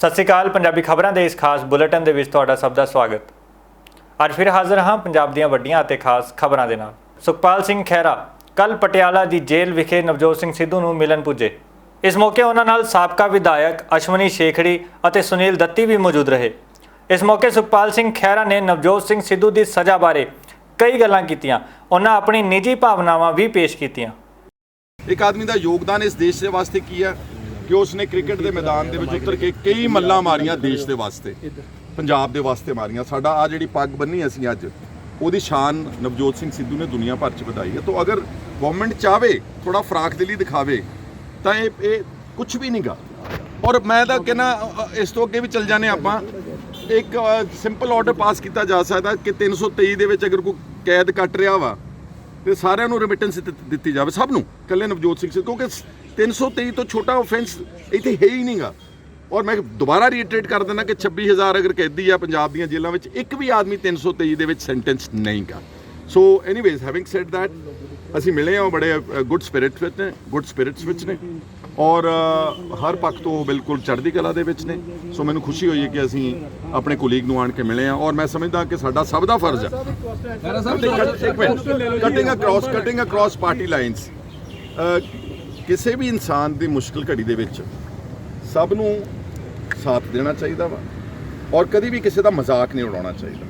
ਸਤਿ ਸ਼੍ਰੀ ਅਕਾਲ, ਪੰਜਾਬੀ ਖਬਰਾਂ ਦੇ ਇਸ ਖਾਸ ਬੁਲੇਟਿਨ ਦੇ ਵਿੱਚ ਤੁਹਾਡਾ ਸਭ ਦਾ ਸਵਾਗਤ। ਅੱਜ ਫਿਰ ਹਾਜ਼ਰ ਹਾਂ ਪੰਜਾਬ ਦੀਆਂ ਵੱਡੀਆਂ ਅਤੇ ਖਾਸ ਖਬਰਾਂ ਦੇ ਨਾਲ। ਸੁਖਪਾਲ ਸਿੰਘ ਖਹਿਰਾ ਕੱਲ ਪਟਿਆਲਾ ਦੀ ਜੇਲ੍ਹ ਵਿਖੇ ਨਵਜੋਤ ਸਿੰਘ ਸਿੱਧੂ ਨੂੰ ਮਿਲਣ ਪੁੱਜੇ। ਇਸ ਮੌਕੇ ਉਹਨਾਂ ਨਾਲ ਸਾਬਕਾ ਵਿਧਾਇਕ ਅਸ਼ਵਨੀ ਸ਼ੇਖੜੀ ਅਤੇ ਸੁਨੀਲ ਦੱਤੀ ਵੀ ਮੌਜੂਦ ਰਹੇ। ਇਸ ਮੌਕੇ ਸੁਖਪਾਲ ਸਿੰਘ ਖਹਿਰਾ ਨੇ ਨਵਜੋਤ ਸਿੰਘ ਸਿੱਧੂ ਦੀ ਸਜ਼ਾ ਬਾਰੇ ਕਈ ਗੱਲਾਂ ਕੀਤੀਆਂ। ਉਹਨਾਂ ਆਪਣੀ ਨਿੱਜੀ ਭਾਵਨਾਵਾਂ ਵੀ ਪੇਸ਼ ਕੀਤੀਆਂ। ਇੱਕ ਆਦਮੀ ਦਾ ਯੋਗਦਾਨ ਇਸ ਦੇਸ਼ ਦੇ ਵਾਸਤੇ ਕੀ ਹੈ? ਕਿ ਉਸਨੇ ਕ੍ਰਿਕਟ ਦੇ ਮੈਦਾਨ ਦੇ ਵਿੱਚ ਉਤਰ ਕੇ ਕਈ ਮੱਲਾਂ ਮਾਰੀਆਂ ਦੇਸ਼ ਦੇ ਵਾਸਤੇ ਪੰਜਾਬ ਦੇ ਵਾਸਤੇ ਮਾਰੀਆਂ। ਸਾਡਾ ਆ ਜਿਹੜੀ ਪੱਗ ਬੰਨੀ ਅਸੀਂ ਅੱਜ ਉਹਦੀ ਸ਼ਾਨ ਨਵਜੋਤ ਸਿੰਘ ਸਿੱਧੂ ਨੇ ਦੁਨੀਆ ਭਰ 'ਚ ਵਧਾਈ ਹੈ। ਤੋਂ ਅਗਰ ਗਵਰਨਮੈਂਟ ਚਾਵੇ ਥੋੜਾ ਫਰਾਕ ਦਿਲੀ ਦਿਖਾਵੇ ਤਾਂ ਇਹ ਇਹ ਕੁਝ ਵੀ ਨਹੀਂਗਾ ਔਰ ਮੈਂ ਤਾਂ ਕਹਿੰਦਾ ਇਸ ਤੋਂ ਅੱਗੇ ਵੀ ਚੱਲ ਜਾਣੇ ਆਪਾਂ। ਇੱਕ ਸਿੰਪਲ ਆਰਡਰ ਪਾਸ ਕੀਤਾ ਜਾ ਸਕਦਾ ਕਿ 323 ਦੇ ਵਿੱਚ ਅਗਰ ਕੋਈ ਕੈਦ ਕੱਟ ਰਿਹਾ ਵਾ ਤੇ ਸਾਰਿਆਂ ਨੂੰ ਰੈਮਿਟੈਂਸ ਦਿੱਤੀ ਜਾਵੇ। ਸਭ ਨੂੰ ਕੱਲੇ ਨਵਜੋਤ ਸਿੰਘ ਸਿੱਧੂ ਕਿਉਂਕਿ 323 ਤੋਂ ਛੋਟਾ ਆਫੈਂਸ ਇੱਥੇ ਹੈ ਹੀ ਨਹੀਂਗਾ। ਔਰ ਮੈਂ ਦੁਬਾਰਾ ਰੀਟਰੇਟ ਕਰ ਦਿੰਦਾ ਕਿ 26000 ਅਗਰ ਕੈਦੀ ਆ ਪੰਜਾਬ ਦੀਆਂ ਜੇਲ੍ਹਾਂ ਵਿੱਚ ਇੱਕ ਵੀ ਆਦਮੀ 323 ਦੇ ਵਿੱਚ ਸੈਂਟੈਂਸ ਨਹੀਂਗਾ। So anyways having said that ਅਸੀਂ ਮਿਲੇ ਹਾਂ ਬੜੇ ਗੁੱਡ ਸਪਿਰਿਟ ਵਿੱਚ ਨੇ ਗੁੱਡ ਸਪਿਰਿਟਸ ਵਿੱਚ ਨੇ। ਔਰ ਹਰ ਪੱਖ ਤੋਂ ਬਿਲਕੁਲ ਚੜ੍ਹਦੀ ਕਲਾ ਦੇ ਵਿੱਚ ਨੇ। ਸੋ ਮੈਨੂੰ ਖੁਸ਼ੀ ਹੋਈ ਹੈ ਕਿ ਅਸੀਂ ਆਪਣੇ ਕੋਲੀਗ ਨੂੰ ਆਣ ਕੇ ਮਿਲੇ ਹਾਂ। ਔਰ ਮੈਂ ਸਮਝਦਾ ਕਿ ਸਾਡਾ ਸਭ ਦਾ ਫਰਜ਼ ਹੈ। Cutting across cutting across party lines ਕਿਸੇ ਵੀ ਇਨਸਾਨ ਦੀ ਮੁਸ਼ਕਲ ਘੜੀ ਦੇ ਵਿੱਚ ਸਭ ਨੂੰ ਸਾਥ ਦੇਣਾ ਚਾਹੀਦਾ ਵਾ ਔਰ ਕਦੀ ਵੀ ਕਿਸੇ ਦਾ ਮਜ਼ਾਕ ਨਹੀਂ ਉਡਾਉਣਾ ਚਾਹੀਦਾ।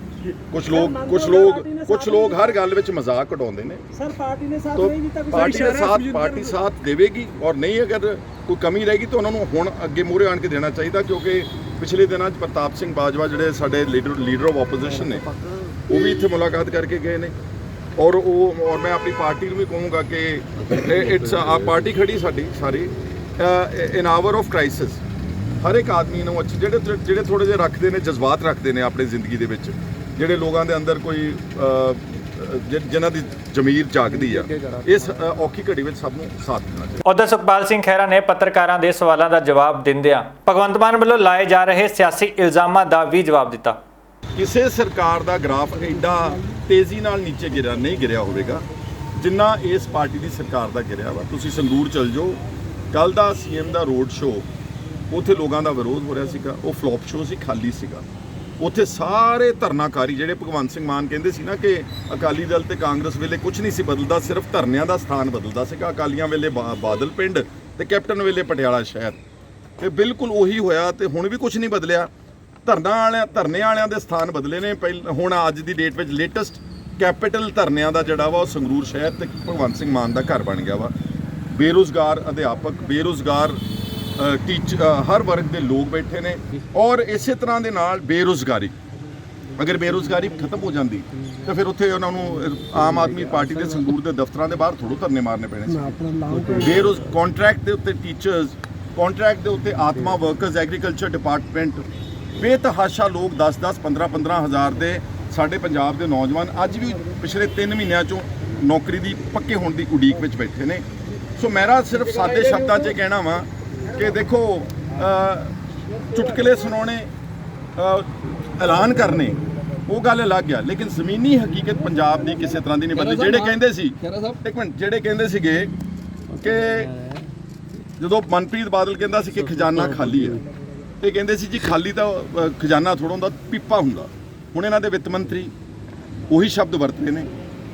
ਕੁਝ ਲੋਕ ਕੁਝ ਲੋਕ ਕੁਝ ਲੋਕ ਹਰ ਗੱਲ ਵਿੱਚ ਮਜ਼ਾਕ ਉਡਾਉਂਦੇ ਨੇ। ਸਰ ਪਾਰਟੀ ਨੇ ਸਾਥ ਨਹੀਂ ਦਿੱਤਾ ਕੋਈ ਪਾਰਟੀ ਇਸ਼ਾਰਾ ਸਾਥ ਪਾਰਟੀ ਸਾਥ ਦੇਵੇਗੀ ਔਰ ਨਹੀਂ ਅਗਰ ਕੋਈ ਕਮੀ ਰਹੇਗੀ ਤਾਂ ਉਹਨਾਂ ਨੂੰ ਹੁਣ ਅੱਗੇ ਮੂਹਰੇ ਆਣ ਕੇ ਦੇਣਾ ਚਾਹੀਦਾ ਕਿਉਂਕਿ ਪਿਛਲੇ ਦਿਨਾਂ 'ਚ ਪ੍ਰਤਾਪ ਸਿੰਘ ਬਾਜਵਾ ਜਿਹੜੇ ਸਾਡੇ ਲੀਡਰ ਲੀਡਰ ਆਫ ਆਪੋਜੀਸ਼ਨ ਨੇ ਉਹ ਵੀ ਇੱਥੇ ਮੁਲਾਕਾਤ ਕਰਕੇ ਗਏ ਨੇ। ਔਰ ਉਹ ਔਰ ਮੈਂ ਆਪਣੀ ਪਾਰਟੀ ਨੂੰ ਵੀ ਕਹੂੰਗਾ ਕਿ ਇਟਸ ਆ ਪਾਰਟੀ ਖੜੀ ਸਾਡੀ ਸਾਰੀ। ਇਨ ਆਵਰ ਆਫ ਕ੍ਰਾਈਸਿਸ ਹਰ ਇੱਕ ਆਦਮੀ ਨੂੰ ਅੱਛੇ ਜਿਹੜੇ ਜਿਹੜੇ ਥੋੜੇ ਜਿਹੇ ਰੱਖਦੇ ਨੇ ਜਜ਼ਬਾਤ ਰੱਖਦੇ ਨੇ ਆਪਣੀ ਜ਼ਿੰਦਗੀ ਦੇ ਵਿੱਚ ਜਿਹੜੇ ਲੋਕਾਂ ਦੇ ਅੰਦਰ ਕੋਈ ਅ, ਜਿ- ਜਿਨ੍ਹਾਂ ਦੀ ਜ਼ਮੀਰ ਜਾਗਦੀ ਆ ਇਸ ਔਖੀ ਘੜੀ ਵਿੱਚ ਸਭ ਨੂੰ ਸਾਥ ਦੇਣਾ ਚਾਹੀਦਾ। ਉਧਰ ਸੁਖਪਾਲ ਸਿੰਘ ਖਹਿਰਾ ਨੇ ਪੱਤਰਕਾਰਾਂ ਦੇ ਸਵਾਲਾਂ ਦਾ ਜਵਾਬ ਦਿੰਦਿਆਂ ਭਗਵੰਤ ਮਾਨ ਵੱਲੋਂ ਲਾਏ ਜਾ ਰਹੇ ਸਿਆਸੀ ਇਲਜ਼ਾਮਾਂ ਦਾ ਵੀ ਜਵਾਬ ਦਿੱਤਾ। ਕਿਸੇ ਸਰਕਾਰ ਦਾ ਗ੍ਰਾਫ ਐਡਾ ਤੇਜ਼ੀ ਨਾਲ ਨੀਚੇ ਗਿਰਿਆ, ਨਹੀਂ ਗਿਰਿਆ ਹੋਵੇਗਾ। ਜਿੰਨਾ ਇਸ ਪਾਰਟੀ ਦੀ ਸਰਕਾਰ ਦਾ ਗਿਰਿਆ ਵਾ। ਤੁਸੀਂ ਸੰਗਰੂਰ ਚਲ ਜਾਓ। ਕੱਲ ਦਾ ਸੀਐਮ ਦਾ ਰੋਡ ਸ਼ੋ ਉੱਥੇ ਲੋਕਾਂ ਦਾ ਵਿਰੋਧ ਹੋ ਰਿਹਾ ਸੀਗਾ। ਉਹ ਫਲॉप ਸ਼ੋ ਸੀ, ਖਾਲੀ ਸੀਗਾ। ਉੱਥੇ ਸਾਰੇ ਧਰਨਾਕਾਰੀ ਜਿਹੜੇ ਭਗਵੰਤ ਸਿੰਘ ਮਾਨ ਕਹਿੰਦੇ ਸੀ ਨਾ ਕਿ ਅਕਾਲੀ ਦਲ ਤੇ ਕਾਂਗਰਸ ਵੇਲੇ ਕੁਝ ਨਹੀਂ ਸੀ ਬਦਲਦਾ, ਸਿਰਫ ਧਰਨਿਆਂ ਦਾ ਸਥਾਨ ਬਦਲਦਾ ਸੀਗਾ। ਅਕਾਲੀਆਂ ਵੇਲੇ ਬਾ- ਬਾਦਲ ਪਿੰਡ ਤੇ ਕੈਪਟਨ ਵੇਲੇ ਪਟਿਆਲਾ ਸ਼ਹਿਰ। ਤੇ ਬਿਲਕੁਲ ਉਹੀ ਹੋਇਆ ਤੇ ਹੁਣ ਵੀ ਕੁਝ ਨਹੀਂ ਬਦਲਿਆ। ਧਰਨਾ ਵਾਲਿਆਂ ਧਰਨੇ ਵਾਲਿਆਂ ਦੇ ਸਥਾਨ ਬਦਲੇ ਨੇ। ਪਹਿਲ- ਹੁਣ ਅੱਜ ਦੀ ਡੇਟ ਵਿੱਚ ਲੇਟੈਸਟ ਕੈਪੀਟਲ ਧਰਨਿਆਂ ਦਾ ਜਿਹੜਾ ਵਾ ਉਹ ਸੰਗਰੂਰ ਸ਼ਹਿਰ ਤੇ ਭਗਵੰਤ ਸਿੰਘ ਮਾਨ ਦਾ ਘਰ ਬਣ ਗਿਆ ਵਾ। ਬੇਰੁਜ਼ਗਾਰ ਅਧਿਆਪਕ ਬੇਰੁਜ਼ਗਾਰ ਟੀਚ ਹਰ ਵਰਗ ਦੇ ਲੋਕ ਬੈਠੇ ਨੇ ਔਰ ਇਸੇ ਤਰ੍ਹਾਂ ਦੇ ਨਾਲ ਬੇਰੁਜ਼ਗਾਰੀ। ਅਗਰ ਬੇਰੁਜ਼ਗਾਰੀ ਖਤਮ ਹੋ ਜਾਂਦੀ ਤਾਂ ਫਿਰ ਉੱਥੇ ਉਹਨਾਂ ਨੂੰ ਆਮ ਆਦਮੀ ਪਾਰਟੀ ਦੇ ਸੰਗਰੂਰ ਦੇ ਦਫ਼ਤਰਾਂ ਦੇ ਬਾਹਰ ਥੋੜ੍ਹੋ ਧਰਨੇ ਮਾਰਨੇ ਪੈਣੇ ਸੀ। ਬੇਰੋਜ਼ ਕੰਟਰੈਕਟ ਦੇ ਉੱਤੇ ਟੀਚਰਸ ਕੰਟਰੈਕਟ ਦੇ ਉੱਤੇ ਆਤਮਾ ਵਰਕਰਸ ਐਗਰੀਕਲਚਰ ਡਿਪਾਰਟਮੈਂਟ ਬੇਤਹਾਸ਼ਾ ਲੋਕ 10-10 15-15 ਹਜ਼ਾਰ ਦੇ ਸਾਡੇ ਪੰਜਾਬ ਦੇ ਨੌਜਵਾਨ ਅੱਜ ਵੀ ਪਿਛਲੇ 3 ਮਹੀਨਿਆਂ ਚੋਂ ਨੌਕਰੀ ਦੀ ਪੱਕੇ ਹੋਣ ਦੀ ਉਡੀਕ ਵਿੱਚ ਬੈਠੇ ਨੇ। ਸੋ ਮੇਰਾ ਸਿਰਫ ਸਾਦੇ ਸ਼ਬਦਾਂ 'ਚ ਇਹ ਕਹਿਣਾ ਵਾ ਕਿ ਦੇਖੋ ਚੁਟਕਲੇ ਸੁਣਾਉਣੇ ਐਲਾਨ ਕਰਨੇ ਉਹ ਗੱਲ ਅਲੱਗ ਆ ਲੇਕਿਨ ਜ਼ਮੀਨੀ ਹਕੀਕਤ ਪੰਜਾਬ ਦੀ ਕਿਸੇ ਤਰ੍ਹਾਂ ਦੀ ਨਹੀਂ ਬਦਲੀ ਜਿਹੜੇ ਕਹਿੰਦੇ ਸੀ ਇੱਕ ਮਿੰਟ ਜਿਹੜੇ ਕਹਿੰਦੇ ਸੀਗੇ ਕਿ ਜਦੋਂ ਮਨਪ੍ਰੀਤ ਬਾਦਲ ਕਹਿੰਦਾ ਸੀ ਕਿ ਖਜ਼ਾਨਾ ਖਾਲੀ ਹੈ ਇਹ ਕਹਿੰਦੇ ਸੀ ਜੀ ਖਾਲੀ ਤਾਂ ਅ, ਖਜ਼ਾਨਾ ਥੋੜਾ ਹੁੰਦਾ ਪੀਪਾ ਹੁੰਦਾ। ਹੁਣ ਇਹਨਾਂ ਦੇ ਵਿੱਤ ਮੰਤਰੀ ਉਹੀ ਸ਼ਬਦ ਵਰਤ ਰਹੇ ਨੇ।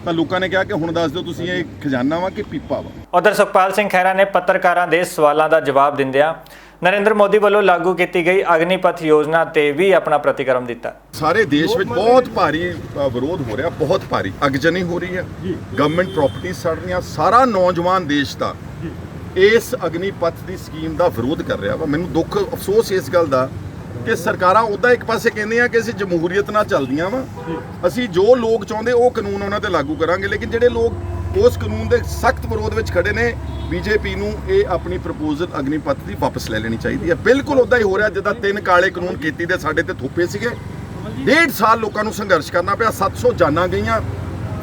ਤਾਂ ਲੋਕਾਂ ਨੇ ਕਿਹਾ ਕਿ ਹੁਣ ਦੱਸ ਦਿਓ ਤੁਸੀਂ ਇਹ ਖਜ਼ਾਨਾ ਵਾ ਕਿ ਪੀਪਾ ਵਾ। ਉਧਰ ਸੁਖਪਾਲ ਸਿੰਘ ਖਹਿਰਾ ਨੇ ਪੱਤਰਕਾਰਾਂ ਦੇ ਸਵਾਲਾਂ ਦਾ ਜਵਾਬ ਦਿੰਦਿਆਂ ਨਰਿੰਦਰ ਮੋਦੀ ਵੱਲੋਂ ਲਾਗੂ ਕੀਤੀ ਗਈ ਅਗਨੀਪਥ ਯੋਜਨਾ ਤੇ ਵੀ ਆਪਣਾ ਪ੍ਰਤੀਕਰਮ ਦਿੱਤਾ। ਸਾਰੇ ਦੇਸ਼ ਵਿੱਚ ਬਹੁਤ ਭਾਰੀ ਅ, ਵਿਰੋਧ ਹੋ ਰਿਹਾ ਬਹੁਤ ਭਾਰੀ। ਅਗਜਨੀ ਹੋ ਰਹੀ ਹੈ। ਗਵਰਨਮੈਂਟ ਪ੍ਰਾਪਰਟੀ ਸੜ ਰਹੀਆਂ ਸਾਰਾ ਨੌਜਵਾਨ ਦੇਸ਼ ਦਾ। ਇਸ ਅਗਨੀਪਥ ਦੀ ਸਕੀਮ ਦਾ ਵਿਰੋਧ ਕਰ ਰਿਹਾ ਵਾ। ਮੈਨੂੰ ਦੁੱਖ ਅਫਸੋਸ ਇਸ ਗੱਲ ਦਾ ਕਿ ਸਰਕਾਰਾਂ ਉਹਦਾ ਇੱਕ ਪਾਸੇ ਕਹਿੰਦੀਆਂ ਕਿ ਅਸੀਂ ਜਮਹੂਰੀਅਤ ਨਾਲ ਚੱਲਦੀਆਂ ਵਾ। ਅਸੀਂ ਜੋ ਲੋਕ ਚਾਹੁੰਦੇ ਉਹ ਕਾਨੂੰਨ ਉਹਨਾਂ ਤੇ ਲਾਗੂ ਕਰਾਂਗੇ, ਲੇਕਿਨ ਜਿਹੜੇ ਲੋਕ ਉਸ ਕਾਨੂੰਨ ਦੇ ਸਖਤ ਵਿਰੋਧ ਵਿੱਚ ਖੜੇ ਨੇ, ਬੀਜੇਪੀ ਨੂੰ ਇਹ ਆਪਣੀ ਪ੍ਰਪੋਜ਼ਲ ਅਗਨੀਪਥ ਦੀ ਵਾਪਸ ਲੈ ਲੈਣੀ ਚਾਹੀਦੀ ਹੈ। ਬਿਲਕੁਲ ਉਦਾਂ ਹੀ ਹੋ ਰਿਹਾ, ਜਿੱਦਾਂ ਤਿੰਨ ਕਾਲੇ ਕਾਨੂੰਨ ਕੀਤੀ ਦੇ ਸਾਡੇ ਤੇ ਥੋਪੇ ਸੀਗੇ। ਡੇਢ ਸਾਲ ਲੋਕਾਂ ਨੂੰ ਸੰਘਰਸ਼ ਕਰਨਾ ਪਿਆ 700 ਜਾਨਾਂ ਗਈਆਂ।